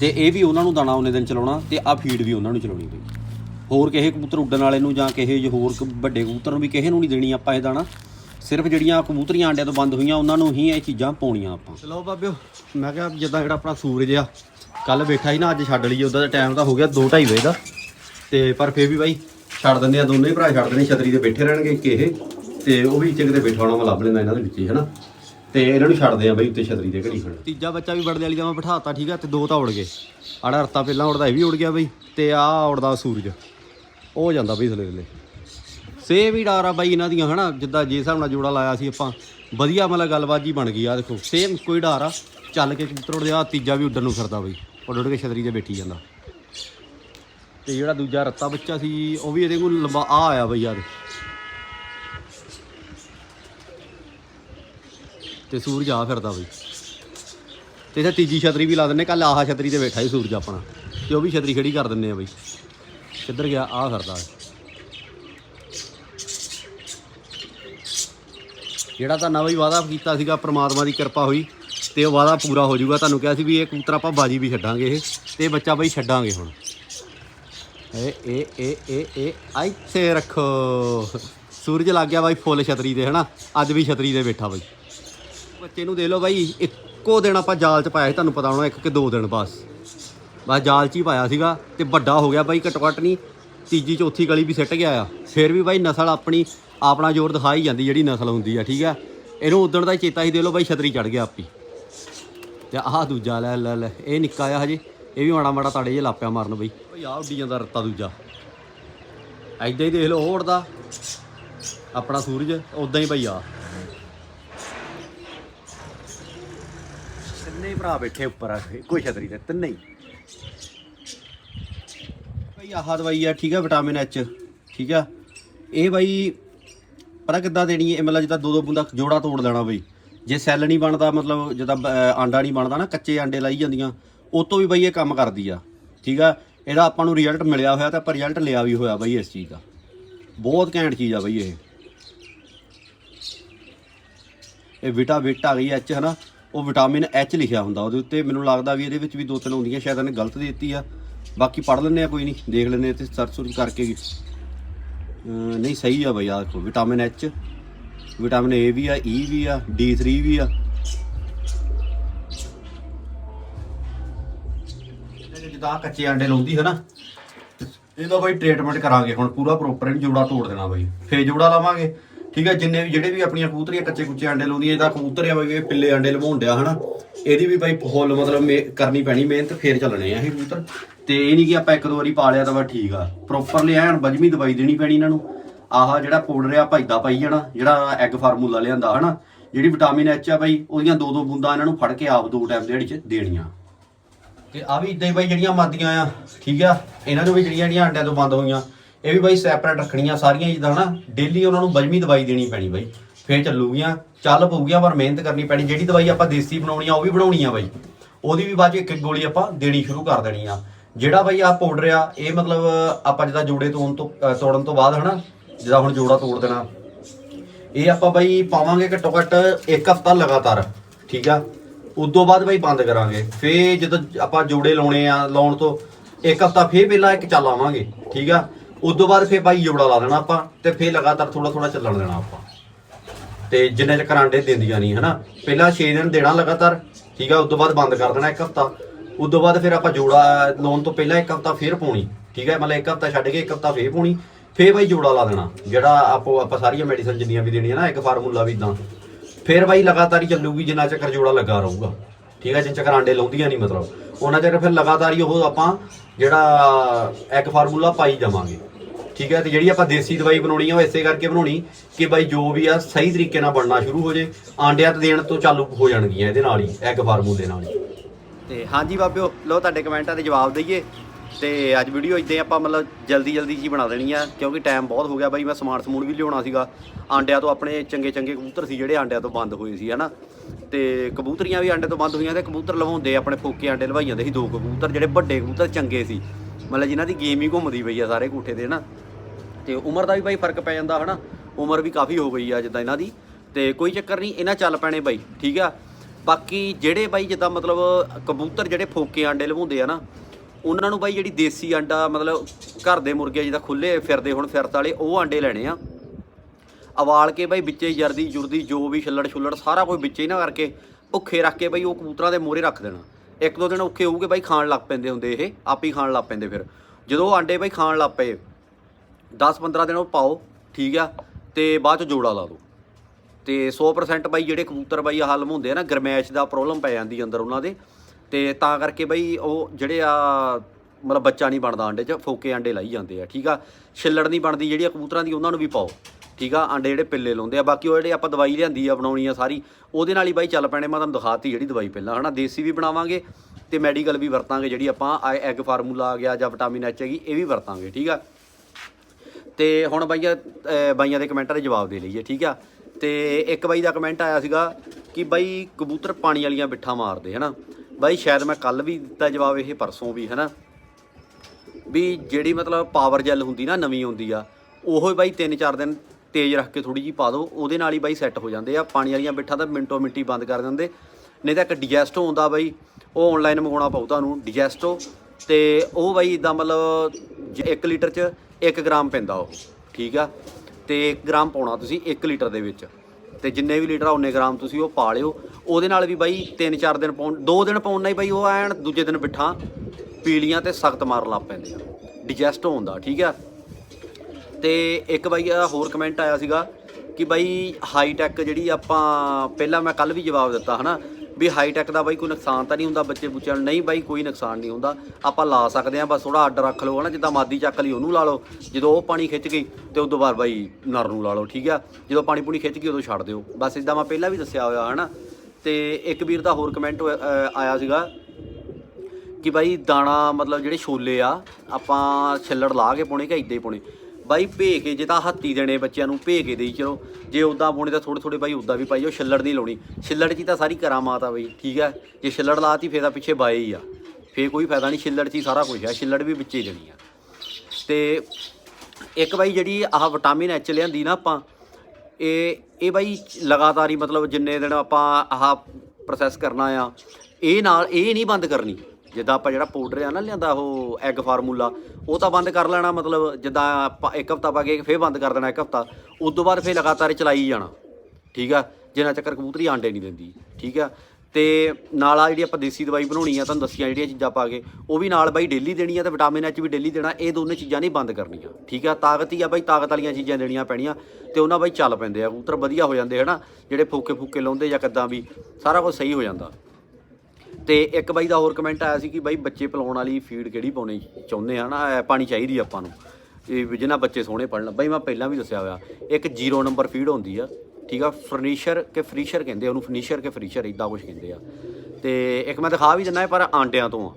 ਤੇ ਇਹ ਵੀ ਉਹਨਾਂ ਨੂੰ ਦਾਣਾ ਉਹਨੇ ਦਿਨ ਚਲਾਉਣਾ ਤੇ ਆ ਫੀਡ ਵੀ ਉਹਨਾਂ ਨੂੰ ਚਲਾਉਣੀ ਬਈ। ਹੋਰ ਕਿਸੇ ਕਬੂਤਰ ਉੱਡਣ ਵਾਲੇ ਨੂੰ ਜਾਂ ਕਿਸੇ ਜੇ ਹੋਰ ਵੱਡੇ ਕਬੂਤਰ ਨੂੰ ਵੀ ਕਿਸੇ ਨੂੰ ਨਹੀਂ ਦੇਣੀ ਆਪਾਂ ਇਹ ਦਾਣਾ। ਸਿਰਫ ਜਿਹੜੀਆਂ ਕਬੂਤਰੀਆਂ ਆਂਡਿਆਂ ਤੋਂ ਬੰਦ ਹੋਈਆਂ, ਉਹਨਾਂ ਨੂੰ ਹੀ ਇਹ ਚੀਜ਼ਾਂ ਪਾਉਣੀਆਂ ਆਪਾਂ। ਚਲੋ ਬਾਬਿਓ, ਮੈਂ ਕਿਹਾ ਜਿੱਦਾਂ ਜਿਹੜਾ ਆਪਣਾ ਸੂਰਜ ਆ ਕੱਲ ਬੈਠਾ ਸੀ ਨਾ, ਅੱਜ ਛੱਡ ਲਈਏ ਉਹਦਾ ਟਾਈਮ ਤਾਂ ਹੋ ਗਿਆ 2:30 ਵਜੇ ਦਾ। ਤੇ ਪਰ ਫੇਰ ਵੀ ਬਾਈ ਛੱਡ ਦਿੰਦੇ ਆ, ਦੋਨੇ ਭਰਾ ਛੱਡ ਦਿੰਦੇ ਛਤਰੀ ਤੇ ਬੈਠੇ ਰਹਿਣਗੇ ਕਿ ਇਹ, ਤੇ ਉਹ ਵੀ ਇੱਥੇ ਕਿਤੇ ਬੈਠਾ ਹੋਣਾ ਮੈਂ ਲੱਭ ਲੈਂਦਾ ਇਹਨਾਂ ਦੇ ਵਿੱਚ ਹੀ, ਹਨਾ? ਤੇ ਇਹਨਾਂ ਨੂੰ ਛੱਡਦੇ ਆ ਬਾਈ ਉੱਤੇ ਛਤਰੀ ਤੇ ਘੜੀ ਖੜ ਤੀਜਾ ਬੱਚਾ ਵੀ ਵੜਦੇ ਵਾਲੀ ਦਾ ਮੈਂ ਬਿਠਾਤਾ, ਠੀਕ ਆ, ਤੇ ਦੋ ਤਾਂ ਉੜ ਗਏ। ਆੜਾ ਰਤਾ ਪਹਿਲਾਂ ਉੜਦਾ, ਇਹ ਵੀ ਉੜ ਗਿਆ ਬਾਈ, ਤੇ ਆ ਉੜਦਾ ਸੂਰਜ। ਉਹ ਜਾਂਦਾ ਬਈ ਥੱਲੇ ਥੱਲੇ। ਸੇਮ ਹੀ ਡਾਰ ਆ ਬਾਈ ਇਹਨਾਂ ਦੀਆਂ, ਹਨਾ? ਜਿੱਦਾਂ ਜੇ ਹਿਸਾਬ ਨਾਲ ਜੋੜਾ ਲਾਇਆ ਸੀ ਆਪਾਂ, ਵਧੀਆ ਮਤਲਬ ਗੱਲਬਾਤ ਜੀ ਬਣ ਗਈ ਆ, ਦੇਖੋ। ਸੇਮ ਕੋਈ ਡਾਰ ਆ, ਚੱਲ ਕੇ ਕਬੂਤਰ ਉੜਦੇ ਆ ਤੀਜਾ ਵੀ ਉੱਡਣ ਨੂੰ ਫਿਰਦਾ ਬਾਈ। ਉੱਡ ਉੱਡ ਕੇ ਛਤਰੀ ਤੇ ਬੈਠੀ ਜਾਂਦਾ। ਤੇ ਜਿਹੜਾ ਦੂਜਾ ਰੱਤਾ ਬੱਚਾ ਸੀ, ਉਹ ਵੀ ਇਹਦੇ ਕੋਲ ਲੰਬਾ ਆ ਆਇਆ ਬਈ ਯਾਰ। ਤੇ ਸੂਰਜ ਆ ਫਿਰਦਾ ਬਈ। ਤੇ ਇੱਥੇ ਤੀਜੀ ਛਤਰੀ ਵੀ ਲਾ ਦਿੰਨੇ ਕੱਲ ਆਹ ਛਤਰੀ ਤੇ ਬੈਠਾ ਸੀ ਸੂਰਜ ਆਪਣਾ। ਤੇ ਉਹ ਵੀ ਛਤਰੀ ਖੜੀ ਕਰ ਦਿੰਨੇ ਆ ਬਈ। ਕਿੱਧਰ ਗਿਆ? ਆ ਫਿਰਦਾ। ਜਿਹੜਾ ਤਾਂ ਨਵਾਂ ਹੀ ਵਾਅਦਾ ਕੀਤਾ ਸੀਗਾ, ਪ੍ਰਮਾਤਮਾ ਦੀ ਕਿਰਪਾ ਹੋਈ, ਤੇ ਉਹ ਵਾਅਦਾ ਪੂਰਾ ਹੋ ਜਾਊਗਾ। ਤੁਹਾਨੂੰ ਕਿਹਾ ਸੀ ਵੀ ਇਹ ਕਬੂਤਰ ਆਪਾਂ ਬਾਜੀ ਵੀ ਛੱਡਾਂਗੇ ਇਹ, ਤੇ ਇਹ ਬੱਚਾ ਬਈ ਛੱਡਾਂਗੇ ਹੁਣ। ਏ ਏ ਏ ਏ ਏ ਆ ਇੱਥੇ ਰੱਖੋ। ਸੂਰਜ ਲੱਗ ਗਿਆ ਬਾਈ ਫੁੱਲ ਛਤਰੀ ਤੇ, ਹਨਾ? ਅੱਜ ਵੀ ਛਤਰੀ ਤੇ ਬੈਠਾ ਬਾਈ। ਬੱਚੇ ਨੂੰ ਦੇ ਲਓ ਬਾਈ, ਇੱਕੋ ਦਿਨ ਆਪਾਂ ਜਾਲ 'ਚ ਪਾਇਆ ਸੀ, ਤੁਹਾਨੂੰ ਪਤਾ ਹੋਣਾ, ਇੱਕ ਕਿ ਦੋ ਦਿਨ ਬਸ। ਬਸ ਜਾਲ 'ਚ ਹੀ ਪਾਇਆ ਸੀਗਾ ਤੇ ਵੱਡਾ ਹੋ ਗਿਆ ਬਾਈ ਘੱਟੋ ਘੱਟ ਨਹੀਂ, ਤੀਜੀ, ਚੌਥੀ ਗਲੀ ਵੀ ਸਿੱਟ ਗਿਆ ਆ। ਫਿਰ ਵੀ ਬਾਈ ਨਸਲ ਆਪਣੀ, ਆਪਣਾ ਜ਼ੋਰ ਦਿਖਾਈ ਜਾਂਦੀ ਜਿਹੜੀ ਨਸਲ ਹੁੰਦੀ ਆ, ਠੀਕ ਆ? ਇਹਨੂੰ ਉਦਣ ਦਾ ਹੀ ਚੇਤਾ ਸੀ, ਦੇ ਲਓ ਬਾਈ ਛਤਰੀ ਚੜ ਗਿਆ ਆਪੀ। ਤੇ ਆਹ ਦੂਜਾ, ਲੈ ਲੈ ਲੈ, ਇਹ ਨਿੱਕਾ ਆ ਹਜੇ। ਇਹ ਵੀ ਮਾੜਾ ਮਾੜਾ ਤਾੜੇ ਜੇ ਲਾਪਿਆ ਮਾਰਨ ਬਈ। ਆ ਉੱਡੀ ਜਾਂਦਾ ਰੱਤਾ ਦੂਜਾ। ਐਦਾਂ ਹੀ ਦੇਖ ਲਓ ਉਹ ਉੜਦਾ ਆਪਣਾ ਸੂਰਜ ਉਦਾਂ ਹੀ ਬਈ ਆ। ਤਿੰਨੇ ਹੀ ਭਰਾ ਬੈਠੇ ਉੱਪਰ ਆ ਇੱਕੋ ਛਤਰੀ ਤੇ ਤਿੰਨੇ ਹੀ। ਬਈ ਬਈ ਆਹ ਦਵਾਈ ਆ ਠੀਕ ਆ ਵਿਟਾਮਿਨ ਐਚ ਠੀਕ ਆ। ਇਹ ਬਈ ਪਤਾ ਕਿੱਦਾਂ ਦੇਣੀ ਹੈ ਮਤਲਬ ਜਿੱਦਾਂ ਦੋ ਦੋ ਬੂੰਦਾ ਜੋੜਾ ਤੋੜ ਲੈਣਾ ਬਈ। ਜੇ ਸੈੱਲ ਨਹੀਂ ਬਣਦਾ ਮਤਲਬ ਜਿੱਦਾਂ ਆਂਡਾ ਨਹੀਂ ਬਣਦਾ ਨਾ ਕੱਚੇ ਆਂਡੇ ਲਾਈ ਜਾਂਦੀਆਂ। ਉਹ ਤੋਂ ਵੀ ਬਈ ਇਹ ਕੰਮ ਕਰਦੀ ਆ, ਠੀਕ ਆ? ਇਹਦਾ ਆਪਾਂ ਨੂੰ ਰਿਜ਼ਲਟ ਮਿਲਿਆ ਹੋਇਆ ਤਾਂ ਆਪਾਂ ਰਿਜ਼ਲਟ ਲਿਆ ਵੀ ਹੋਇਆ ਬਈ ਇਸ ਚੀਜ਼ ਦਾ। ਬਹੁਤ ਘੈਂਟ ਚੀਜ਼ ਆ ਬਈ ਇਹ। ਇਹ ਵਿਟਾ ਵਿਟ ਆ ਗਈ ਐਚ ਹਨਾ? ਉਹ ਵਿਟਾਮਿਨ ਐਚ ਲਿਖਿਆ ਹੁੰਦਾ ਉਹਦੇ ਉੱਤੇ। ਮੈਨੂੰ ਲੱਗਦਾ ਵੀ ਇਹਦੇ ਵਿੱਚ ਵੀ ਦੋ ਤਿੰਨ ਹੁੰਦੀਆਂ, ਸ਼ਾਇਦ ਇਹਨੇ ਗਲਤ ਦੇ ਦਿੱਤੀ ਆ। ਬਾਕੀ ਪੜ ਲੈਂਦੇ ਆ ਕੋਈ ਨਹੀਂ, ਦੇਖ ਲੈਂਦੇ ਆ ਤੇ ਸਰਚ ਸੁਰਚ ਕਰਕੇ ਅਹ ਨਹੀਂ, ਸਹੀ ਆ ਬਈ ਆ ਦੇਖੋ ਵਿਟਾਮਿਨ ਐਚ ਵਿਟਾਮਿਨ ਏ ਵੀ ਆ ਈ ਵੀ ਆ D3 ਵੀ ਆ। ਜਿੱਦਾਂ ਆਹ ਕੱਚੇ ਆਂਡੇ ਲਾਉਂਦੀ ਹੈ ਨਾ, ਇਹਦਾ ਬਾਈ ਟ੍ਰੀਟਮੈਂਟ ਕਰਾਂਗੇ ਹੁਣ, ਪੂਰਾ ਪ੍ਰੋਪਰ ਇਹਨੂੰ ਜੋੜਾ ਤੋੜ ਦੇਣਾ ਬਾਈ। ਫੇਰ ਜੋੜਾ ਲਾਵਾਂਗੇ। ਠੀਕ ਹੈ, ਜਿੰਨੇ ਵੀ, ਜਿਹੜੇ ਵੀ ਆਪਣੀਆਂ ਕਬੂਤਰੀਆਂ, ਕੱਚੇ ਕੁੱਚੇ ਆਂਡੇ ਲਾਉਂਦੀਆਂ, ਇਹਦਾ ਕਬੂਤਰ ਆ ਬਾਈ, ਇਹ ਪਿੱਲੇ ਆਂਡੇ ਲਵਾਉਣ ਡਿਆ ਹਨਾ। ਇਹਦੀ ਵੀ ਬਾਈ ਫੁੱਲ ਮਤਲਬ ਮੇ- ਕਰਨੀ ਪੈਣੀ ਮਿਹਨਤ, ਫੇਰ ਚੱਲਣੇ ਆ ਇਹ ਕਬੂਤਰ। ਤੇ ਇਹ ਨਹੀਂ ਕਿ ਆਪਾਂ ਇੱਕ ਦੋ ਵਾਰੀ ਪਾ ਲਿਆ ਤਾਂ ਬਸ ਠੀਕ ਆ। ਪ੍ਰੋਪਰਲੀ ਐਨ ਬਜਵੀਂ ਦਵਾਈ ਦੇਣੀ ਪੈਣੀ ਇਹਨਾਂ ਨੂੰ। ਆਹ ਜਿਹੜਾ ਪਾਊਡਰ ਆ ਭਾਈਦਾ ਪਾਈ ਜਾਣਾ, ਜਿਹੜਾ ਐਗ ਫਾਰਮੂਲਾ ਲਿਆਂਦਾ ਹਨਾ। ਜਿਹੜੀ ਵਿਟਾਮਿਨ ਐਚ ਆ ਬਾਈ, ਉਹਦੀਆਂ ਦੋ ਦੋ ਬੂੰਦਾਂ ਇਹਨਾਂ ਨੂੰ ਫੜ ਕੇ ਆਪ ਦੋ ਟਾਈਮ ਦਿਹਾੜੀ ਚ ਦੇਣੀਆਂ। ਤੇ ਆ ਵੀ ਇਦਾਂ ਹੀ ਬਾਈ ਜਿਹੜੀਆਂ ਮਾਦੀਆਂ ਆ, ਠੀਕ ਆ? ਇਹਨਾਂ ਨੂੰ ਵੀ ਜਿਹੜੀਆਂ ਜਿਹੜੀਆਂ ਆਂਡਿਆਂ ਤੋਂ ਬੰਦ ਹੋਈਆਂ, ਇਹ ਵੀ ਬਾਈ ਸੈਪਰੇਟ ਰੱਖਣੀਆਂ ਸਾਰੀਆਂ ਜਿੱਦਾਂ ਹਨਾ ਡੇਲੀ ਉਹਨਾਂ ਨੂੰ ਬਜਵੀਂ ਦਵਾਈ ਦੇਣੀ ਪੈਣੀ ਬਾਈ। ਫੇਰ ਚੱਲੂਗੀਆਂ, ਚੱਲ ਪਊਗੀਆਂ, ਪਰ ਮਿਹਨਤ ਕਰਨੀ ਪੈਣੀ। ਜਿਹੜੀ ਦਵਾਈ ਆਪਾਂ ਦੇਸੀ ਬਣਾਉਣੀ ਆ, ਉਹ ਵੀ ਬਣਾਉਣੀ ਆ ਬਾਈ। ਉਹਦੀ ਵੀ ਬਾਅਦ ਚ ਇੱਕ ਇੱਕ ਗੋਲੀ ਆਪਾਂ ਦੇਣੀ ਸ਼ੁਰੂ ਕਰ ਦੇਣੀ ਆ। ਜਿਹੜਾ ਬਾਈ ਆ ਪਾਊਡਰ ਆ, ਇਹ ਮਤਲਬ ਆਪਾਂ ਜਿੱਦਾਂ ਜੋੜੇ ਤੋੜਨ ਤੋਂ ਤੋੜਨ ਤੋਂ ਬਾਅਦ ਹਨਾ, ਜਿੱਦਾਂ ਹੁਣ ਜੋੜਾ ਤੋੜ ਦੇਣਾ। ਇਹ ਆਪਾਂ ਬਾਈ ਪਾਵਾਂਗੇ ਘੱਟੋ ਘੱਟ ਇੱਕ ਹਫਤਾ ਲਗਾਤਾਰ, ਠੀਕ ਆ? ਉਦੋਂ ਬਾਅਦ ਬਾਈ ਬੰਦ ਕਰਾਂਗੇ। ਫੇਰ ਜਦੋਂ ਆਪਾਂ ਜੋੜੇ ਲਾਉਣੇ ਆ, ਲਾਉਣ ਤੋਂ ਇੱਕ ਹਫਤਾ ਫੇਰ ਪਹਿਲਾਂ ਇੱਕ ਚੱਲ ਆਵਾਂਗੇ, ਠੀਕ ਆ? ਉਦੋਂ ਬਾਅਦ ਫੇਰ ਬਾਈ ਜੋੜਾ ਲਾ ਦੇਣਾ ਆਪਾਂ ਤੇ ਫੇਰ ਲਗਾਤਾਰ ਥੋੜਾ ਥੋੜਾ ਚੱਲਣ ਦੇਣਾ ਆਪਾਂ। ਤੇ ਜਿੰਨੇ ਚਿਰ ਆਂਡੇ ਦਿੰਦੀਆਂ ਨਹੀਂ, ਹਨਾ? ਪਹਿਲਾਂ 6 ਦਿਨ ਦੇਣਾ ਲਗਾਤਾਰ, ਠੀਕ ਆ? ਉਦੋਂ ਬਾਅਦ ਬੰਦ ਕਰ ਦੇਣਾ ਇੱਕ ਹਫਤਾ। ਉਦੋਂ ਬਾਅਦ ਫਿਰ ਆਪਾਂ ਜੋੜਾ ਲਾਉਣ ਤੋਂ ਪਹਿਲਾਂ ਇੱਕ ਹਫਤਾ ਫੇਰ ਪਾਉਣੀ, ਠੀਕ ਹੈ ਮਤਲਬ ਇੱਕ ਹਫਤਾ ਛੱਡ ਕੇ ਇੱਕ ਹਫਤਾ ਫੇਰ ਪਾਉਣੀ। ਫੇਰ ਬਾਈ ਜੋੜਾ ਲਾ ਦੇਣਾ, ਜਿਹੜਾ ਆਪੋ ਆਪਾਂ ਸਾਰੀਆਂ ਮੈਡੀਸਨ ਜਿੰਨੀਆਂ ਵੀ ਦੇਣੀਆਂ ਨਾ, ਇੱਕ ਫਾਰਮੂਲਾ ਵੀ ਇਦਾਂ ਫਿਰ ਬਾਈ ਲਗਾਤਾਰ ਹੀ ਚੱਲੂਗੀ, ਜਿੰਨਾ ਚੱਕਰ ਜੋੜਾ ਲੱਗਾ ਰਹੂਗਾ। ਠੀਕ ਹੈ, ਜਿੰਨ ਚੱਕਰ ਆਂਡੇ ਲਾਉਂਦੀਆਂ ਨਹੀਂ, ਮਤਲਬ। ਉਹਨਾਂ ਚੱਕਰ ਫਿਰ ਲਗਾਤਾਰ ਹੀ ਉਹ ਆਪਾਂ ਜਿਹੜਾ ਐਗ ਫਾਰਮੂਲਾ ਪਾਈ ਜਾਵਾਂਗੇ। ਠੀਕ ਹੈ, ਤੇ ਜਿਹੜੀ ਆਪਾਂ ਦੇਸੀ ਦਵਾਈ ਬਣਾਉਣੀ ਆ, ਉਹ ਇਸੇ ਕਰਕੇ ਬਣਾਉਣੀ ਕਿ ਬਾਈ ਜੋ ਵੀ ਆ, ਸਹੀ ਤਰੀਕੇ ਨਾਲ ਬਣਨਾ ਸ਼ੁਰੂ ਹੋ ਜੇ। ਆਂਡਿਆਂ ਤੇ ਦੇਣ ਤੋਂ ਚਾਲੂ ਹੋ ਜਾਣਗੀਆਂ ਇਹਦੇ ਨਾਲ ਹੀ ਐਗ ਫਾਰਮੂਲੇ ਨਾਲ ਹੀ। ਤੇ ਹਾਂਜੀ ਬਾਬਿਓ ਲੋ ਤੁਹਾਡੇ ਕਮੈਂਟਾਂ ਦੇ ਜਵਾਬ ਦਈਏ। ਤੇ ਅੱਜ ਵੀਡੀਓ ਇਦਾਂ ਹੀ ਆਪਾਂ ਮਤਲਬ ਜਲਦੀ ਜਲਦੀ ਜੀ ਬਣਾ ਦੇਣੀ ਆ, ਕਿਉਂਕਿ ਟਾਈਮ ਬਹੁਤ ਹੋ ਗਿਆ ਬਾਈ, ਮੈਂ ਸਮਾਨ ਸਮੂਨ ਵੀ ਲਿਆਉਣਾ ਸੀਗਾ। ਆਂਡਿਆਂ ਤੋਂ ਆਪਣੇ ਚੰਗੇ ਚੰਗੇ ਕਬੂਤਰ ਸੀ, ਜਿਹੜੇ ਆਂਡਿਆਂ ਤੋਂ ਬੰਦ ਹੋਏ ਸੀ, ਹਨਾ? ਤੇ ਕਬੂਤਰੀਆਂ ਵੀ ਆਂਡੇ ਤੋਂ ਬੰਦ ਹੋਈਆਂ ਤੇ ਕਬੂਤਰ ਲਵਾਉਂਦੇ ਆਪਣੇ ਫੋਕੇ ਆਂਡੇ ਲਵਾਈ ਜਾਂਦੇ ਸੀ ਦੋ ਕਬੂਤਰ, ਜਿਹੜੇ ਵੱਡੇ ਕਬੂਤਰ ਚੰਗੇ ਸੀ। ਮਤਲਬ ਜਿਨ੍ਹਾਂ ਦੀ ਗੇਮ ਹੀ ਘੁੰਮਦੀ ਪਈ ਆ ਸਾਰੇ ਕੋਠੇ ਤੇ, ਹਨਾ? ਤੇ ਉਮਰ ਦਾ ਵੀ ਬਾਈ ਫ਼ਰਕ ਪੈ ਜਾਂਦਾ, ਹਨਾ? ਉਮਰ ਵੀ ਕਾਫੀ ਹੋ ਗਈ ਆ ਜਿੱਦਾਂ ਇਹਨਾਂ ਦੀ। ਤੇ ਕੋਈ ਚੱਕਰ ਨਹੀਂ, ਇਹਨਾਂ ਚੱਲ ਪੈਣੇ ਬਾਈ, ਠੀਕ ਆ? ਬਾਕੀ ਜਿਹੜੇ ਬਾਈ ਜਿੱਦਾਂ ਮਤਲਬ ਕਬੂਤਰ ਜਿਹੜੇ ਫੋਕੇ ਆਂਡੇ ਲਵਾਉਂਦੇ ਆ ਨਾ ਉਹਨਾਂ ਨੂੰ ਬਾਈ ਜਿਹੜੀ ਦੇਸੀ ਆਂਡਾ ਮਤਲਬ ਘਰ ਦੇ ਮੁਰਗੇ ਜਿੱਦਾਂ ਖੁੱਲੇ ਫਿਰਦੇ ਹੁਣ, ਫਿਰਤ ਵਾਲੇ, ਉਹ ਆਂਡੇ ਲੈਣੇ ਆ। ਉਬਾਲ ਕੇ ਬਾਈ ਵਿੱਚੇ ਜਰਦੀ ਜੁਰਦੀ, ਜੋ ਵੀ ਛੱਲੜ ਛੁੱਲੜ, ਸਾਰਾ ਕੁਝ ਵਿੱਚੇ ਹੀ ਨਾ ਕਰਕੇ ਭੁੱਖੇ ਰੱਖ ਕੇ ਬਾਈ ਉਹ ਕਬੂਤਰਾਂ ਦੇ ਮੋਹਰੇ ਰੱਖ ਦੇਣਾ। ਇੱਕ ਦੋ ਦਿਨ ਔਖੇ ਹੋਊਗੇ ਬਾਈ ਖਾਣ ਲੱਗ ਪੈਂਦੇ ਹੁੰਦੇ ਇਹ, ਆਪ ਹੀ ਖਾਣ ਲੱਗ ਪੈਂਦੇ ਫਿਰ। ਜਦੋਂ ਉਹ ਆਂਡੇ ਬਾਈ ਖਾਣ ਲੱਗ ਪਏ 10-15 ਦਿਨ ਉਹ ਪਾਓ, ਠੀਕ ਆ, ਤੇ ਬਾਅਦ ਚ ਜੋੜਾ ਲਾ ਦਿਓ ਤੇ 100% ਬਾਈ ਜਿਹੜੇ ਕਬੂਤਰ ਬਾਈ ਹਲਮ ਹੁੰਦੇ ਆ ਨਾ, ਗਰਮੈਸ਼ ਦਾ ਪ੍ਰੋਬਲਮ ਪੈ ਜਾਂਦੀ ਅੰਦਰ ਉਹਨਾਂ ਦੇ। ਤੇ ਤਾਂ ਕਰਕੇ ਬਈ ਉਹ ਜਿਹੜੇ ਆ ਮਤਲਬ ਬੱਚਾ ਨਹੀਂ ਬਣਦਾ ਆਂਡੇ 'ਚ, ਫੋਕੇ ਆਂਡੇ ਲਾਈ ਜਾਂਦੇ ਆ, ਠੀਕ ਆ? ਛਿੱਲੜ ਨਹੀਂ ਬਣਦੀ ਜਿਹੜੀ ਆ ਕਬੂਤਰਾਂ ਦੀ, ਉਹਨਾਂ ਨੂੰ ਵੀ ਪਾਓ, ਠੀਕ ਆ? ਆਂਡੇ ਜਿਹੜੇ ਪਿੱਲੇ ਲਾਉਂਦੇ ਆ, ਬਾਕੀ ਉਹ ਜਿਹੜੇ ਆਪਾਂ ਦਵਾਈ ਲਿਆਂਦੀ ਆ, ਬਣਾਉਣੀ ਆ ਸਾਰੀ, ਉਹਦੇ ਨਾਲ ਹੀ ਬਾਈ ਚੱਲ ਪੈਣੇ, ਮੈਂ ਤੁਹਾਨੂੰ ਦਿਖਾਤੀ ਜਿਹੜੀ ਦਵਾਈ ਪਹਿਲਾਂ, ਹਨਾ? ਦੇਸੀ ਵੀ ਬਣਾਵਾਂਗੇ ਤੇ ਮੈਡੀਕਲ ਵੀ ਵਰਤਾਂਗੇ, ਜਿਹੜੀ ਆਪਾਂ ਐਗ ਫਾਰਮੂਲਾ ਆ ਗਿਆ ਜਾਂ ਵਿਟਾਮਿਨ ਐਚ ਹੈਗੀ, ਇਹ ਵੀ ਵਰਤਾਂਗੇ, ਠੀਕ ਆ? ਤੇ ਹੁਣ ਬਾਈਆਂ ਬਾਈਆਂ ਦੇ ਕਮੈਂਟਾਂ ਦੇ ਜਵਾਬ ਦੇ ਲਈਏ, ਠੀਕ ਆ? ਤੇ ਇੱਕ ਬਾਈ ਦਾ ਕਮੈਂਟ ਆਇਆ ਸੀਗਾ ਕਿ ਬਾਈ ਕਬੂਤਰ ਪਾਣੀ ਵਾਲੀਆਂ ਬਿੱਠਾਂ ਮਾਰਦੇ, ਹਨਾ? ਬਾਈ, ਸ਼ਾਇਦ ਮੈਂ ਕੱਲ ਵੀ ਦਿੱਤਾ ਜਵਾਬ ਇਹ, ਪਰਸੋਂ ਵੀ, ਹਨਾ? ਵੀ ਜਿਹੜੀ ਮਤਲਬ ਪਾਵਰ ਜੈਲ ਹੁੰਦੀ ਨਾ, ਨਵੀਂ ਹੁੰਦੀ ਆ, ਉਹ ਬਾਈ 3-4 ਦਿਨ ਤੇਜ਼ ਰੱਖ ਕੇ ਥੋੜੀ ਜੀ ਪਾ ਦਿਓ, ਉਹਦੇ ਨਾਲ ਹੀ ਬਾਈ ਸੈੱਟ ਹੋ ਜਾਂਦੇ ਆ। ਪਾਣੀ ਵਾਲੀਆਂ ਬਿੱਠਾਂ ਤਾਂ ਮਿੰਟੋ ਮਿੰਟੀ ਬੰਦ ਕਰ ਦਿੰਦੇ। ਨਹੀਂ ਤਾਂ ਇੱਕ ਡਿਜੈਸਟੋ ਹੁੰਦਾ ਬਾਈ, ਉਹ ਆਨਲਾਈਨ ਮੰਗਾਉਣਾ ਪਊ ਤੁਹਾਨੂੰ ਡਿਜੈਸਟੋ ਤੇ ਉਹ ਬਾਈ ਇਦਾਂ ਮਤਲਬ 1 ਲੀਟਰ ਚ 1 ਗ੍ਰਾਮ ਪੈਂਦਾ ਉਹ, ਠੀਕ ਆ? ਤੇ 1 ਗ੍ਰਾਮ ਪਾਉਣਾ ਤੁਸੀਂ 1 ਲੀਟਰ ਦੇ ਵਿੱਚ। ਤੇ ਜਿੰਨੇ ਵੀ ਲੀਟਰ ਆ, ਉਨੇ ਗ੍ਰਾਮ ਤੁਸੀਂ ਉਹ ਪਾ ਲਿਓ। ਉਹਦੇ ਨਾਲ ਵੀ ਬਾਈ 3-4 ਦਿਨ ਪਾਉਣ 2 ਦਿਨ ਪਾਉਣ ਨਾਲ ਹੀ ਬਾਈ ਉਹ ਐਨ, ਦੂਜੇ ਦਿਨ ਬਿੱਠਾਂ, ਪੀਲੀਆਂ ਤੇ ਸਖਤ ਮਾਰ ਲੱਗ ਪੈਂਦੇ ਆ। ਡਿਜੈਸਟ ਹੁੰਦਾ ਠੀਕ ਆ? ਤੇ ਇੱਕ ਬਾਈ ਦਾ ਹੋਰ ਕਮੈਂਟ ਆਇਆ ਸੀਗਾ ਕਿ ਬਾਈ ਹਾਈ ਟੈਕ ਜਿਹੜੀ ਆਪਾਂ, ਪਹਿਲਾਂ ਮੈਂ ਕੱਲ ਵੀ ਜਵਾਬ ਦਿੱਤਾ, ਹਨਾ? ਵੀ ਹਾਈ ਟੈਕ ਦਾ ਬਾਈ ਕੋਈ ਨੁਕਸਾਨ ਤਾਂ ਨਹੀਂ ਹੁੰਦਾ, ਬੱਚੇ ਬੁੱਚਿਆਂ ਨੂੰ ਨਹੀਂ ਬਾਈ ਕੋਈ ਨੁਕਸਾਨ ਨਹੀਂ ਹੁੰਦਾ। ਆਪਾਂ ਲਾ ਸਕਦੇ ਆ ਬਸ ਥੋੜਾ ਅੱਡ ਰੱਖ ਲਓ, ਹਨਾ, ਜਿੱਦਾਂ ਮਾਦੀ ਚੱਕ ਲਈ, ਉਹਨੂੰ ਲਾ ਲਓ। ਜਦੋਂ ਉਹ ਪਾਣੀ ਖਿੱਚ ਗਈ ਤੇ ਉਦੋਂ ਬਾਅਦ ਬਾਈ ਨਰ ਨੂੰ ਲਾ ਲਓ, ਠੀਕ ਆ? ਜਦੋਂ ਪਾਣੀ ਪੂਣੀ ਖਿੱਚ ਗਈ, ਉਦੋਂ ਛੱਡ ਦਿਓ। ਬਸ ਇਦਾਂ ਮੈਂ ਪਹਿਲਾਂ ਵੀ ਦੱਸਿਆ ਹੋਇਆ, ਹਨਾ। ਤੇ ਇੱਕ ਵੀਰ ਦਾ ਹੋਰ ਕਮੈਂਟ ਆਇਆ ਸੀਗਾ ਕਿ ਬਾਈ ਦਾਣਾ, ਮਤਲਬ ਜਿਹੜੇ ਛੋਲੇ ਆ, ਆਪਾਂ ਛਿੱਲੜ ਲਾ ਕੇ ਪਾਉਣੇ ਕਿ ਏਦਾਂ ਹੀ ਪਾਉਣੇ? ਬਾਈ ਭੇ ਕੇ ਜੇ ਤਾਂ ਹੱਥੀ ਦੇਣੇ ਬੱਚਿਆਂ ਨੂੰ ਭੇ ਕੇ ਦੇਈ ਚਲੋ। ਜੇ ਉਦਾਂ ਪਾਉਣੇ ਤਾਂ ਥੋੜੇ ਥੋੜੇ ਬਾਈ ਉਦਾਂ ਵੀ ਪਾਈਓ ਛਿੱਲੜ ਨਹੀਂ ਲਾਉਣੀ। ਛਿੱਲੜ 'ਚ ਹੀ ਤਾਂ ਸਾਰੀ ਕਰਾਮਾਤ ਆ ਬਾਈ, ਠੀਕ ਹੈ? ਜੇ ਛਿੱਲੜ ਲਾਤੀ ਫੇਰ ਤਾਂ ਪਿੱਛੇ ਬਾਏ ਹੀ ਆ। ਫੇਰ ਕੋਈ ਫਾਇਦਾ ਨਹੀਂ, ਛਿੱਲੜ 'ਚ ਹੀ ਸਾਰਾ ਕੁਝ ਆ, ਛਿੱਲੜ ਵੀ ਵਿੱਚੇ ਹੀ ਦੇਣੀ ਆ। ਤੇ ਇੱਕ ਬਾਈ ਜਿਹੜੀ ਆਹ ਵਿਟਾਮਿਨ ਐਚ ਲਿਆਂਦੀ ਨਾ ਆਪਾਂ, ਇਹ ਇਹ ਬਾਈ ਲਗਾਤਾਰ ਹੀ ਮਤਲਬ ਜਿੰਨੇ ਦਿਨ ਆਪਾਂ ਆਹ ਪ੍ਰੋਸੈਸ ਕਰਨਾ ਆ, ਇਹ ਨਾਲ, ਇਹ ਨਹੀਂ ਬੰਦ ਕਰਨੀ। ਜਿੱਦਾਂ ਆਪਾਂ ਜਿਹੜਾ ਪਾਊਡਰ ਆ ਨਾ ਲਿਆਂਦਾ ਉਹ ਐਗ ਫਾਰਮੂਲਾ ਉਹ ਤਾਂ ਬੰਦ ਕਰ ਲੈਣਾ, ਮਤਲਬ ਜਿੱਦਾਂ ਆਪਾਂ ਇੱਕ ਹਫਤਾ ਪਾ ਕੇ ਫੇਰ ਬੰਦ ਕਰ ਦੇਣਾ ਇੱਕ ਹਫਤਾ। ਉਸ ਤੋਂ ਬਾਅਦ ਫੇਰ ਲਗਾਤਾਰ ਚਲਾਈ ਜਾਣਾ, ਠੀਕ ਆ? ਜਿੰਨਾ ਚੱਕਰ ਕਬੂਤਰੀ ਆਂਡੇ ਨਹੀਂ ਦਿੰਦੀ, ਠੀਕ ਆ? ਤੇ ਨਾਲ ਆ ਜਿਹੜੀ ਆਪਾਂ ਦੇਸੀ ਦਵਾਈ ਬਣਾਉਣੀ ਆ, ਤੁਹਾਨੂੰ ਦੱਸੀਆਂ ਜਿਹੜੀਆਂ ਚੀਜ਼ਾਂ ਪਾ ਕੇ, ਉਹ ਵੀ ਨਾਲ ਬਾਈ ਡੇਲੀ ਦੇਣੀ ਆ ਤੇ ਵਿਟਾਮਿਨ ਐਚ ਵੀ ਡੇਲੀ ਦੇਣਾ, ਇਹ ਦੋਨੇ ਚੀਜ਼ਾਂ ਨਹੀਂ ਬੰਦ ਕਰਨੀਆਂ, ਠੀਕ ਆ? ਤਾਕਤ ਹੀ ਆ ਬਾਈ, ਤਾਕਤ ਵਾਲੀਆਂ ਚੀਜ਼ਾਂ ਦੇਣੀਆਂ ਪੈਣੀਆਂ, ਤੇ ਉਹਨਾਂ ਬਾਈ ਚੱਲ ਪੈਂਦੇ ਆ, ਕਬੂਤਰ ਵਧੀਆ ਹੋ ਜਾਂਦੇ ਹਨਾ? ਜਿਹੜੇ ਫੂਕੇ ਫੂਕੇ ਲਾਉਂਦੇ ਜਾਂ ਕਿੱਦਾਂ ਵੀ, ਸਾਰਾ ਕੁਝ ਸਹੀ ਹੋ ਜਾਂਦਾ। ਤੇ ਇੱਕ ਬਾਈ ਦਾ ਹੋਰ ਕਮੈਂਟ ਆਇਆ ਸੀ ਕਿ ਬਾਈ ਬੱਚੇ ਪਿਲਾਉਣ ਵਾਲੀ ਫੀਡ ਕਿਹੜੀ ਪਾਉਣੀ ਚਾਹੁੰਦੇ ਆ ਨਾ ਪਾਣੀ ਚਾਹੀਦੀ ਆਪਾਂ ਨੂੰ। ਇਹ ਜਿਹਨਾਂ ਬੱਚੇ ਸੋਹਣੇ ਪੜਨ ਬਾਈ ਮੈਂ ਪਹਿਲਾਂ ਵੀ ਦੱਸਿਆ ਹੋਇਆ, ਇੱਕ ਜੀਰੋ ਨੰਬਰ ਫੀਡ ਹੁੰਦੀ ਆ, ਠੀਕ ਆ? ਫਰਨੀਸ਼ਰ ਕਿ ਫਰੀਸ਼ਰ ਕਹਿੰਦੇ ਉਹਨੂੰ ਫਰਨੀਸ਼ਰ ਕਿ ਫਰੀਸ਼ਰ ਇਦਾਂ ਕੁਝ ਕਹਿੰਦੇ ਆ। ਤੇ ਇੱਕ ਮੈਂ ਦਿਖਾ ਵੀ ਦਿੰਦਾ ਪਰ ਆਂਡਿਆਂ ਤੋਂ ਆ।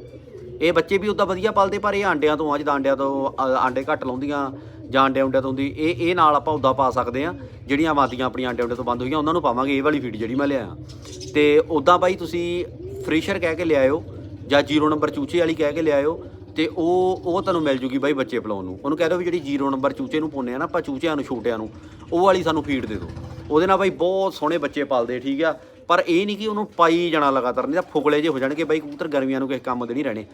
ਇਹ ਬੱਚੇ ਵੀ ਉਦਾਂ ਵਧੀਆ ਪਲਦੇ, ਪਰ ਇਹ ਆਂਡਿਆਂ ਤੋਂ ਆ, ਜਿੱਦਾਂ ਆਂਡਿਆਂ ਤੋਂ ਆਂਡੇ ਘੱਟ ਲਾਉਂਦੀਆਂ ਜਾਂ ਆਂਡੇ ਉਂਡਿਆਂ ਤੋਂ ਹੁੰਦੀ, ਇਹ ਇਹ ਨਾਲ ਆਪਾਂ ਉਦਾਂ ਪਾ ਸਕਦੇ ਆ, ਜਿਹੜੀਆਂ ਮਾਦੀਆਂ ਆਪਣੀਆਂ ਆਂਡੇ ਉਂਡੇ ਤੋਂ ਬੰਦ ਹੋਈਆਂ, ਉਹਨਾਂ ਨੂੰ ਪਾਵਾਂਗੇ, ਇਹ ਵਾਲੀ ਫੀਡ ਜਿਹੜੀ ਮੈਂ ਲਿਆ ਤੇ ਉਦਾਂ ਬਾਈ ਤੁਸੀਂ ਫਰੇਸ਼ਰ ਕਹਿ ਕੇ ਲਿਆਇਓ ਜਾਂ ਜ਼ੀਰੋ ਨੰਬਰ ਚੂਚੇ ਵਾਲੀ ਕਹਿ ਕੇ ਲਿਆਇਓ ਤੇ ਉਹ ਉਹ ਤੁਹਾਨੂੰ ਮਿਲ ਜੂਗੀ ਬਾਈ ਬੱਚੇ ਪਲਾਉਣ ਨੂੰ। ਉਹਨੂੰ ਕਹਿ ਦਿਓ ਵੀ ਜਿਹੜੀ ਜ਼ੀਰੋ ਨੰਬਰ ਚੂਚੇ ਨੂੰ ਪਾਉਂਦੇ ਆ ਨਾ ਆਪਾਂ ਚੂਚਿਆਂ ਨੂੰ, ਛੋਟਿਆਂ ਨੂੰ, ਉਹ ਵਾਲੀ ਸਾਨੂੰ ਫੀਡ ਦੇ ਦਿਓ। ਉਹਦੇ ਨਾਲ ਬਾਈ ਬਹੁਤ ਸੋਹਣੇ ਬੱਚੇ ਪਾਲਦੇ, ਠੀਕ ਆ? ਪਰ ਇਹ ਨਹੀਂ ਕਿ ਉਹਨੂੰ ਪਾਈ ਜਾਣਾ ਲਗਾਤਾਰ, ਨਹੀਂ ਤਾਂ ਫੁਗਲੇ ਜੇ ਹੋ ਜਾਣਗੇ ਬਾਈ, ਕਬੂਤਰ ਗਰਮੀਆਂ ਨੂੰ ਕਿਸੇ ਕੰਮ ਦੇ ਨਹੀਂ ਰਹਿਣੇ।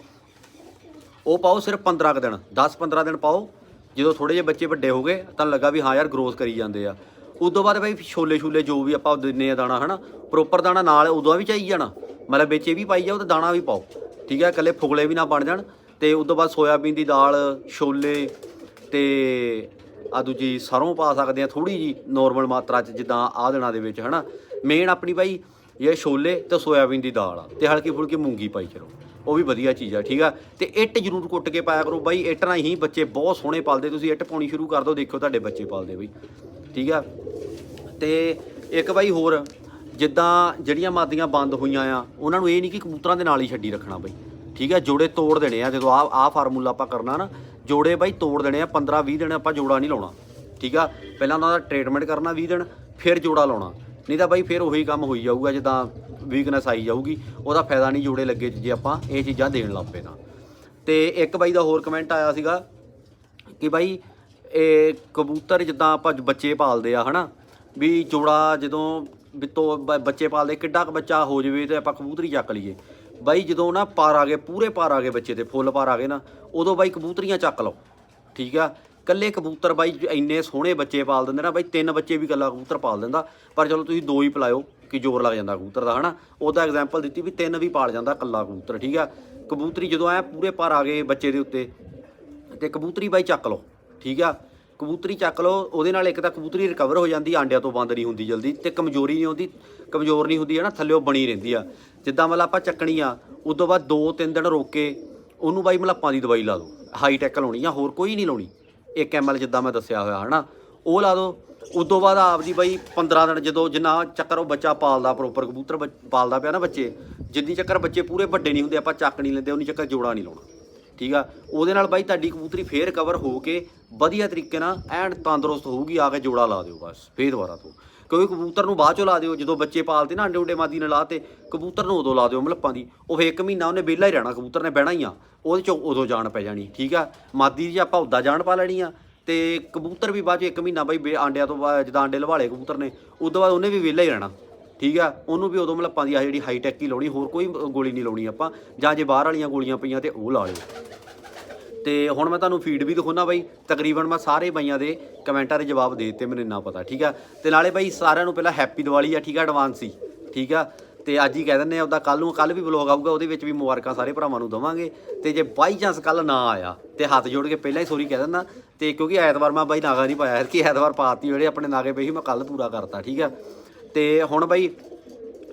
ਉਹ ਪਾਓ ਸਿਰਫ 15 ਕੁ ਦਿਨ 10-15 ਦਿਨ ਪਾਓ। ਜਦੋਂ ਥੋੜੇ ਜਿਹੇ ਬੱਚੇ ਵੱਡੇ ਹੋ ਗਏ, ਤਾਂ ਲੱਗਾ ਵੀ ਹਾਂ ਯਾਰ ਗਰੋਥ ਕਰੀ ਜਾਂਦੇ ਆ। ਉਦੋਂ ਬਾਅਦ ਬਾਈ ਛੋਲੇ ਛੂਲੇ ਜੋ ਵੀ ਆਪਾਂ ਦਿੰਨੇ ਆ ਦਾਣਾ, ਹਨਾ ਪ੍ਰੋਪਰ ਦਾਣਾ ਨਾਲ ਉਦੋਂ ਵੀ ਚਾਹੀ ਜਾਣਾ। ਮਤਲਬ ਵਿੱਚ ਇਹ ਵੀ ਪਾਈ ਜਾਓ ਤੇ ਦਾਣਾ ਵੀ ਪਾਓ। ਠੀਕ ਹੈ, ਇਕੱਲੇ ਫੁਗਲੇ ਵੀ ਨਾ ਬਣ ਜਾਣ। ਤੇ ਉਦੋਂ ਬਾਅਦ ਸੋਇਆਬੀਨ ਦੀ ਦਾਲ, ਛੋਲੇ ਤੇ ਆ ਦੂਜੀ ਸਰੋਂ ਪਾ ਸਕਦੇ ਆ ਥੋੜੀ ਜੀ ਨੋਰਮਲ ਮਾਤਰਾ ਚ, ਜਿੱਦਾਂ ਆਹ ਦਿਨਾਂ ਦੇ ਵਿੱਚ, ਹਨਾ। ਮੇਨ ਆਪਣੀ ਬਾਈ ਇਹ ਛੋਲੇ ਤੇ ਸੋਇਆਬੀਨ ਦੀ ਦਾਲ ਆ ਤੇ ਹਲਕੀ ਫੁਲਕੀ ਮੂੰਗੀ ਪਾਈ ਚਲੋ ਉਹ ਵੀ ਵਧੀਆ ਚੀਜ਼ ਆ, ਠੀਕ ਆ। ਤੇ ਇੱਟ ਜ਼ਰੂਰ ਕੁੱਟ ਕੇ ਪਾਇਆ ਕਰੋ ਬਾਈ, ਇੱਟ ਨਾਲ ਹੀ ਬੱਚੇ ਬਹੁਤ ਸੋਹਣੇ ਪਾਲਦੇ। ਤੁਸੀਂ ਇੱਟ ਪਾਉਣੀ ਸ਼ੁਰੂ ਕਰ ਦਿਓ, ਦੇਖਿਓ ਤੁਹਾਡੇ ਬੱਚੇ ਪਾਲਦੇ ਬਈ। ਠੀਕ ਆ? ਤੇ ਇੱਕ ਬਾਈ ਹੋਰ, ਜਿੱਦਾਂ ਜਿਹੜੀਆਂ ਮਾਦੀਆਂ ਬੰਦ ਹੋਈਆਂ ਆ, ਉਹਨਾਂ ਨੂੰ ਇਹ ਨਹੀਂ ਕਿ ਕਬੂਤਰਾਂ ਦੇ ਨਾਲ ਹੀ ਛੱਡੀ ਰੱਖਣਾ ਬਾਈ। ਠੀਕ ਆ? ਜੋੜੇ ਤੋੜ ਦੇਣੇ ਆ, ਜਦੋਂ ਆ ਆ ਫਾਰਮੂਲਾ ਆਪਾਂ ਕਰਨਾ ਨਾ, ਜੋੜੇ ਬਾਈ ਤੋੜ ਦੇਣੇ ਆ 15 20 ਦਿਨ ਆਪਾਂ ਜੋੜਾ ਨਹੀਂ ਲਾਉਣਾ। ਠੀਕ ਆ? ਪਹਿਲਾਂ ਉਹਨਾਂ ਦਾ ਟ੍ਰੀਟਮੈਂਟ ਕਰਨਾ 20 ਦਿਨ, ਫਿਰ ਜੋੜਾ ਲਾਉਣਾ। ਨਹੀਂ ਤਾਂ ਬਾਈ ਫਿਰ ਉਹੀ ਕੰਮ ਹੋਈ ਜਾਊਗਾ, ਜਿੱਦਾਂ ਵੀਕਨੈਸ ਆਈ ਜਾਊਗੀ, ਉਹਦਾ ਫਾਇਦਾ ਨਹੀਂ ਜੋੜੇ ਲੱਗੇ, ਜੇ ਆਪਾਂ ਇਹ ਚੀਜ਼ਾਂ ਦੇਣ ਲੱਗ ਪਏ ਤਾਂ। ਤੇ ਇੱਕ ਬਾਈ ਦਾ ਹੋਰ ਕਮੈਂਟ ਆਇਆ ਸੀਗਾ, ਕਿ ਬਾਈ ਇਹ ਕਬੂਤਰ ਜਿੱਦਾਂ ਆਪਾਂ ਬੱਚੇ ਪਾਲਦੇ ਆ, ਹਨਾ? ਵੀ ਜੋੜਾ ਜਦੋਂ ਵੀ ਬੱਚੇ ਪਾਲਦੇ, ਕਿੱਡਾ ਕੁ ਬੱਚਾ ਹੋ ਜਾਵੇ ਤੇ ਆਪਾਂ ਕਬੂਤਰੀ ਚੱਕ ਲਈਏ। ਬਾਈ ਜਦੋਂ ਨਾ ਪਾਰ ਆ ਗਏ, ਪੂਰੇ ਪਾਰ ਆ ਗਏ ਬੱਚੇ ਤੇ ਫੁੱਲ ਪਾਰ ਆ ਗਏ ਨਾ, ਉਦੋਂ ਬਾਈ ਕਬੂਤਰੀਆਂ ਚੱਕ ਲਓ, ਠੀਕ ਆ? ਕੱਲੇ ਕਬੂਤਰ ਬਾਈ ਇੰਨੇ ਸੋਹਣੇ ਬੱਚੇ ਪਾਲ ਦਿੰਦੇ ਨਾ, ਬਾਈ ਤਿੰਨ ਬੱਚੇ ਵੀ ਕੱਲਾ ਕਬੂਤਰ ਪਾਲ ਦਿੰਦਾ, ਪਰ ਚਲੋ ਤੁਸੀਂ ਦੋ ਹੀ ਪਲਾਇਓ, ਕਿ ਜ਼ੋਰ ਲੱਗ ਜਾਂਦਾ ਕਬੂਤਰ ਦਾ, ਹਨਾ? ਉਹਦਾ ਐਗਜ਼ਾਮਪਲ ਦਿੱਤੀ ਵੀ ਤਿੰਨ ਵੀ ਪਾਲ ਜਾਂਦਾ ਕੱਲਾ ਕਬੂਤਰ, ਠੀਕ ਆ? ਕਬੂਤਰੀ ਜਦੋਂ ਐ ਪੂਰੇ ਪਾਰ ਆ ਗਏ ਬੱਚੇ ਦੇ ਉੱਤੇ, ਤੇ ਕਬੂਤਰੀ ਬਾਈ ਚੱਕ ਲਓ। ਠੀਕ ਆ? ਕਬੂਤਰੀ ਚੱਕ ਲਓ, ਉਹਦੇ ਨਾਲ ਇੱਕ ਤਾਂ ਕਬੂਤਰੀ ਰਿਕਵਰ ਹੋ ਜਾਂਦੀ, ਆਂਡਿਆਂ ਤੋਂ ਬੰਦ ਨਹੀਂ ਹੁੰਦੀ ਜਲਦੀ ਤੇ ਕਮਜ਼ੋਰੀ ਨਹੀਂ ਹੁੰਦੀ, ਕਮਜ਼ੋਰ ਨਹੀਂ ਹੁੰਦੀ ਹੈ ਨਾ ਥੱਲੇ ਉਹ ਬਣੀ ਰਹਿੰਦੀ ਆ। ਜਿੱਦਾਂ ਮਤਲਬ ਆਪਾਂ ਚੱਕਣੀ ਆ ਉਸ ਤੋਂ ਬਾਅਦ 2-3 ਦਿਨ ਰੋਕ ਕੇ ਉਹਨੂੰ ਬਾਈ ਮਲੱਪਾਂ ਦੀ ਦਵਾਈ ਲਾ ਦਿਓ। ਹਾਈ ਟੈਕ ਲਾਉਣੀ ਆ, ਹੋਰ ਕੋਈ ਨਹੀਂ ਲਾਉਣੀ। 1 ਐਮਐਲ ਜਿੱਦਾਂ ਮੈਂ ਦੱਸਿਆ ਹੋਇਆ, ਹਨਾ? ਉਹ ਲਾ ਦਿਓ। ਉਸ ਤੋਂ ਬਾਅਦ ਆਪਦੀ ਬਾਈ 15 ਦਿਨ ਜਦੋਂ ਜਿੰਨਾ ਚੱਕਰ ਉਹ ਬੱਚਾ ਪਾਲਦਾ ਪ੍ਰੋਪਰ ਕਬੂਤਰ ਪਾਲਦਾ ਪਿਆ ਨਾ ਬੱਚੇ, ਜਿੰਨੀ ਚੱਕਰ ਬੱਚੇ ਪੂਰੇ ਵੱਡੇ ਨਹੀਂ ਹੁੰਦੇ, ਆਪਾਂ ਚੱਕ ਨਹੀਂ ਲੈਂਦੇ, ਉਨੀ ਚੱਕਰ ਜੋੜਾ ਨਹੀਂ ਲਾਉਣਾ। ਠੀਕ ਆ? ਉਹਦੇ ਨਾਲ ਬਾਈ ਤੁਹਾਡੀ ਕਬੂਤਰੀ ਫੇਰ ਕਵਰ ਹੋ ਕੇ ਵਧੀਆ ਤਰੀਕੇ ਨਾਲ ਐਨ ਤੰਦਰੁਸਤ ਹੋਊਗੀ, ਆ ਕੇ ਜੋੜਾ ਲਾ ਦਿਓ ਬਸ, ਫੇਰ ਦੁਬਾਰਾ ਤੋਂ। ਕਿਉਂਕਿ ਕਬੂਤਰ ਨੂੰ ਬਾਅਦ ਚੋਂ ਲਾ ਦਿਓ, ਜਦੋਂ ਬੱਚੇ ਪਾਲਦੇ ਨਾ ਅੰਡੇ ਉਡੇ ਮਾਦੀ ਨੇ ਲਾਤੇ ਕਬੂਤਰ ਨੂੰ ਉਦੋਂ ਲਾ ਦਿਓ ਮਲੱਪਾਂ ਦੀ। ਉਹ ਫੇਰ ਇੱਕ ਮਹੀਨਾ ਉਹਨੇ ਵਿਹਲਾ ਹੀ ਰਹਿਣਾ, ਕਬੂਤਰ ਨੇ ਬਹਿਣਾ ਹੀ ਆ। ਉਹਦੇ ਚੋਂ ਉਦੋਂ ਜਾਣ ਪੈ ਜਾਣੀ, ਠੀਕ ਆ? ਮਾਦੀ ਦੀ ਆਪਾਂ ਉਦਾਂ ਜਾਣ ਪਾ ਲੈਣੀ ਆ। ਤੇ ਕਬੂਤਰ ਵੀ ਬਾਅਦ ਚ ਇੱਕ ਮਹੀਨਾ ਬਾਈ ਬੇ- ਆਂਡਿਆਂ ਤੋਂ ਬਾਅਦ, ਜਦੋਂ ਆਂਡੇ ਲਵਾਲੇ ਕਬੂਤਰ ਨੇ, ਉਦੋਂ ਬਾਅਦ ਉਹਨੇ ਵੀ ਵਿਹਲਾ ਹੀ ਰਹਿਣਾ, ਠੀਕ ਆ? ਉਹਨੂੰ ਵੀ ਉਦੋਂ ਮਲੱਪਾਂ ਦੀ ਆ ਜਿਹੜੀ ਹਾਈ ਟੈਕ ਹੀ ਲਾਉਣੀ, ਹੋਰ ਕੋਈ ਗੋਲੀ ਨਹੀਂ ਲਾਉਣੀ ਆਪਾਂ। ਜਾਂ ਜੇ ਬਾਹਰ ਵਾਲੀਆਂ ਗੋਲੀਆਂ ਪਈਆਂ ਤੇ ਉਹ ਲਾ ਲਿਓ। ਤੇ ਹੁਣ ਮੈਂ ਤੁਹਾਨੂੰ ਫੀਡ ਵੀ ਦਿਖਾਉਣਾ ਬਾਈ। ਤਕਰੀਬਨ ਮੈਂ ਸਾਰੇ ਬਾਈਆਂ ਦੇ ਕਮੈਂਟਾਂ ਦੇ ਜਵਾਬ ਦੇ ਦਿੱਤੇ, ਮੈਨੂੰ ਇੰਨਾ ਪਤਾ, ਠੀਕ ਆ? ਤੇ ਨਾਲੇ ਬਾਈ ਸਾਰਿਆਂ ਨੂੰ ਪਹਿਲਾਂ ਹੈਪੀ ਦੀਵਾਲੀ ਆ, ਠੀਕ ਆ ਐਡਵਾਂਸ ਹੀ, ਠੀਕ ਆ? ਤੇ ਅੱਜ ਹੀ ਕਹਿ ਦਿੰਦੇ ਆ ਉਹਦਾ ਕੱਲ ਨੂੰ ਕੱਲ ਵੀ ਵਲੋਗ ਆਊਗਾ, ਉਹਦੇ ਵਿੱਚ ਵੀ ਮੁਬਾਰਕਾਂ ਸਾਰੇ ਭਰਾਵਾਂ ਨੂੰ ਦਵਾਂਗੇ। ਤੇ ਜੇ ਬਾਈ ਚਾਂਸ ਕੱਲ ਨਾ ਆਇਆ, ਤੇ ਹੱਥ ਜੋੜ ਕੇ ਪਹਿਲਾਂ ਹੀ ਸੋਰੀ ਕਹਿ ਦਿੰਦਾ, ਤੇ ਕਿਉਂਕਿ ਐਤਵਾਰ ਮੈਂ ਬਾਈ ਨਾਗਾ ਨਹੀਂ ਪਾਇਆ ਕਿ ਐਤਵਾਰ ਪਾਤੀ ਜਿਹੜੇ ਆਪਣੇ ਨਾਗੇ ਪਈ ਸੀ, ਮੈਂ ਕੱਲ ਪੂਰਾ ਕਰਤਾ, ਠੀਕ ਆ? ਤੇ ਹੁਣ ਬਾਈ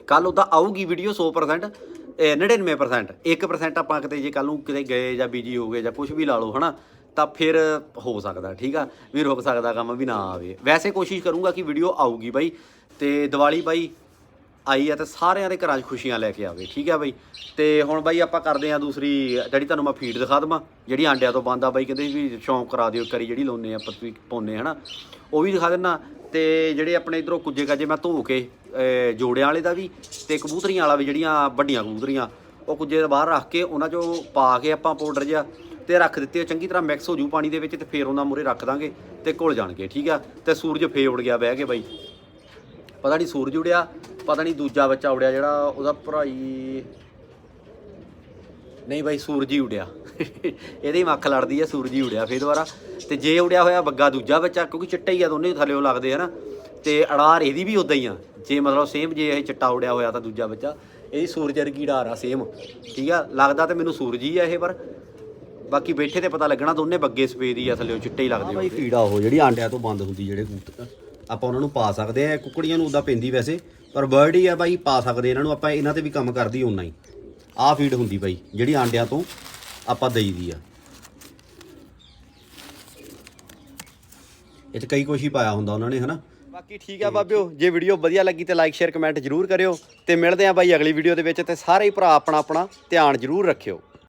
ਕੱਲ ਉਹਦਾ ਆਊਗੀ ਵੀਡੀਓ 100% 99% 1% ਆਪਾਂ ਕਿਤੇ ਜੇ ਕੱਲ ਨੂੰ ਕਿਤੇ ਗਏ ਜਾਂ ਬਿਜ਼ੀ ਹੋ ਗਏ ਜਾਂ ਕੁਝ ਵੀ ਲਾ ਲਓ, ਹਨਾ, ਤਾਂ ਫਿਰ ਹੋ ਸਕਦਾ, ਠੀਕ ਆ? ਵੀ ਰੁਕ ਸਕਦਾ ਕੰਮ, ਵੀ ਨਾ ਆਵੇ। ਵੈਸੇ ਕੋਸ਼ਿਸ਼ ਕਰੂੰਗਾ ਕਿ ਵੀਡੀਓ ਆਊਗੀ ਬਾਈ, ਤੇ ਦੀਵਾਲੀ ਬਾਈ ਆਈ ਆ ਤੇ ਸਾਰਿਆਂ ਦੇ ਘਰਾਂ 'ਚ ਖੁਸ਼ੀਆਂ ਲੈ ਕੇ ਆਵੇ, ਠੀਕ ਆ ਬਾਈ? ਤੇ ਹੁਣ ਬਾਈ ਆਪਾਂ ਕਰਦੇ ਆ ਦੂਸਰੀ ਜਿਹੜੀ ਤੁਹਾਨੂੰ ਮੈਂ ਫੀਡ ਦਿਖਾ ਦਵਾਂ, ਜਿਹੜੀ ਆਂਡਿਆਂ ਤੋਂ ਬੰਦਾ ਬਾਈ ਕਹਿੰਦੇ ਵੀ ਸ਼ੌਂਕ ਕਰਾ ਦਿਓ, ਇੱਕ ਵਾਰੀ ਜਿਹੜੀ ਲਾਉਨੇ ਆ ਪਤਵੀ ਪਾਉਨੇ ਹਨਾ, ਉਹ ਵੀ ਦਿਖਾ ਦਿੰਨਾ। ਤੇ ਜਿਹੜੇ ਆਪਣੇ ਇਧਰੋਂ ਕੁੱਜੇ ਕਾਜੇ ਮੈਂ ਧੋ ਕੇ ਜੋੜਿਆਂ ਵਾਲੇ ਦਾ ਵੀ ਤੇ ਕਬੂਤਰੀਆਂ ਵਾਲਾ ਵੀ, ਜਿਹੜੀਆਂ ਵੱਡੀਆਂ ਕਬੂਤਰੀਆਂ, ਉਹ ਕੁੱਜੇ ਦੇ ਬਾਹਰ ਰੱਖ ਕੇ ਉਹਨਾਂ 'ਚੋਂ ਪਾ ਕੇ ਆਪਾਂ ਪਾਊਡਰ ਜਿਹਾ ਤੇ ਰੱਖ ਦਿੱਤੇ ਚੰਗੀ ਤਰ੍ਹਾਂ ਮਿਕਸ ਹੋ ਜੂ ਪਾਣੀ ਦੇ ਵਿੱਚ ਤੇ ਫੇਰ ਉਹਨਾਂ ਮੂਰੇ ਰੱਖ ਦਾਂਗੇ ਤੇ ਘੁਲ ਜਾਣਗੇ, ਠੀਕ ਆ? ਤੇ ਸੂਰਜ ਫੇ ਉੜ ਗਿਆ, ਬਹਿ ਕੇ ਬਾਈ। ਪਤਾ ਨਹੀਂ ਸੂਰਜ ਉੜਿਆ, ਪਤਾ ਨਹੀਂ ਦੂਜਾ ਬੱਚਾ ਉੜਿਆ, ਜਿਹੜਾ ਉਹਦਾ ਭਰਾਈ ਨਹੀਂ ਬਾਈ, ਸੂਰਜ ਹੀ ਉੜਿਆ। ਇਹਦੀ ਮੱਖ ਲੜਦੀ ਆ, ਸੂਰਜ ਹੀ ਉੜਿਆ ਫੇਰ ਦੁਬਾਰਾ। ਤੇ ਜੇ ਉੜਿਆ ਹੋਇਆ ਬੱਗਾ ਦੂਜਾ ਬੱਚਾ, ਕਿਉਂਕਿ ਚਿੱਟਾ ਹੀ ਆ ਦੋਨੇ ਥੱਲੇੋਂ ਲੱਗਦੇ ਆ ਨਾ। ਤੇ ਅੜਾਰ ਇਹਦੀ ਵੀ ਉਦਾਂ ਹੀ ਆ। ਜੇ ਮਤਲਬ ਸੇਮ ਜੇ ਇਹ ਚਿੱਟਾ ਉੜਿਆ ਹੋਇਆ ਤਾਂ ਦੂਜਾ ਬੱਚਾ ਇਹਦੀ ਸੂਰਜ ਵਰਗੀ ਅੜਾਰ ਆ ਸੇਮ ਠੀਕ ਆ? ਲੱਗਦਾ ਤੇ ਮੈਨੂੰ ਸੂਰਜ ਹੀ ਆ ਇਹ ਪਰ ਬਾਕੀ ਬੈਠੇ ਤੇ ਪਤਾ ਲੱਗਣਾ ਦੋਨੇ ਬੱਗੇ ਸਫੇਦ ਹੀ ਆ ਥੱਲੇੋਂ ਚਿੱਟੇ ਹੀ ਲੱਗਦੇ ਬਾਈ ਆ ਉਹ ਜਿਹੜੀ ਆਂਡਿਆਂ ਤੋਂ ਬੰਦ ਹੁੰਦੀ ਜਿਹੜੇ ਕਬੂਤਰ ਆਪਾਂ ਉਹਨਾਂ ਨੂੰ ਪਾ ਸਕਦੇ ਆ ਕੁੱਕੜੀਆਂ ਨੂੰ ਉਦਾਂ ਪੈਂਦੀ ਵੈਸੇ ਪਰ ਬਰਡ ਹੀ ਆ ਬਾਈ ਪਾ ਸਕਦੇ ਇਹਨਾਂ ਨੂੰ ਆਪਾਂ ਇਹਨਾਂ ਤੇ ਵੀ ਕੰਮ ਕਰਦੀ ਓਨਾ ਹੀ। ਆਹ ਫੀਡ ਹੁੰਦੀ ਬਾਈ ਜਿਹੜੀ ਆਂਡਿਆਂ ਤੋਂ ਆਪਾਂ ਦਈਦੀ ਆ। ਇਹ 'ਚ ਕਈ ਕੁਛ ਹੀ ਪਾਇਆ ਹੁੰਦਾ ਉਹਨਾਂ ਨੇ ਹਨਾ? ਬਾਕੀ ਠੀਕ ਆ ਬਾਬਿਓ, ਜੇ ਵੀਡੀਓ ਵਧੀਆ ਲੱਗੀ ਤੇ ਲਾਈਕ ਸ਼ੇਅਰ ਕਮੈਂਟ ਜਰੂਰ ਕਰਿਓ ਤੇ ਮਿਲਦੇ ਆ ਬਾਈ ਅਗਲੀ ਵੀਡੀਓ ਦੇ ਵਿੱਚ ਤੇ ਸਾਰੇ ਹੀ ਭਰਾ ਆਪਣਾ ਆਪਣਾ ਧਿਆਨ ਜਰੂਰ ਰੱਖਿਓ।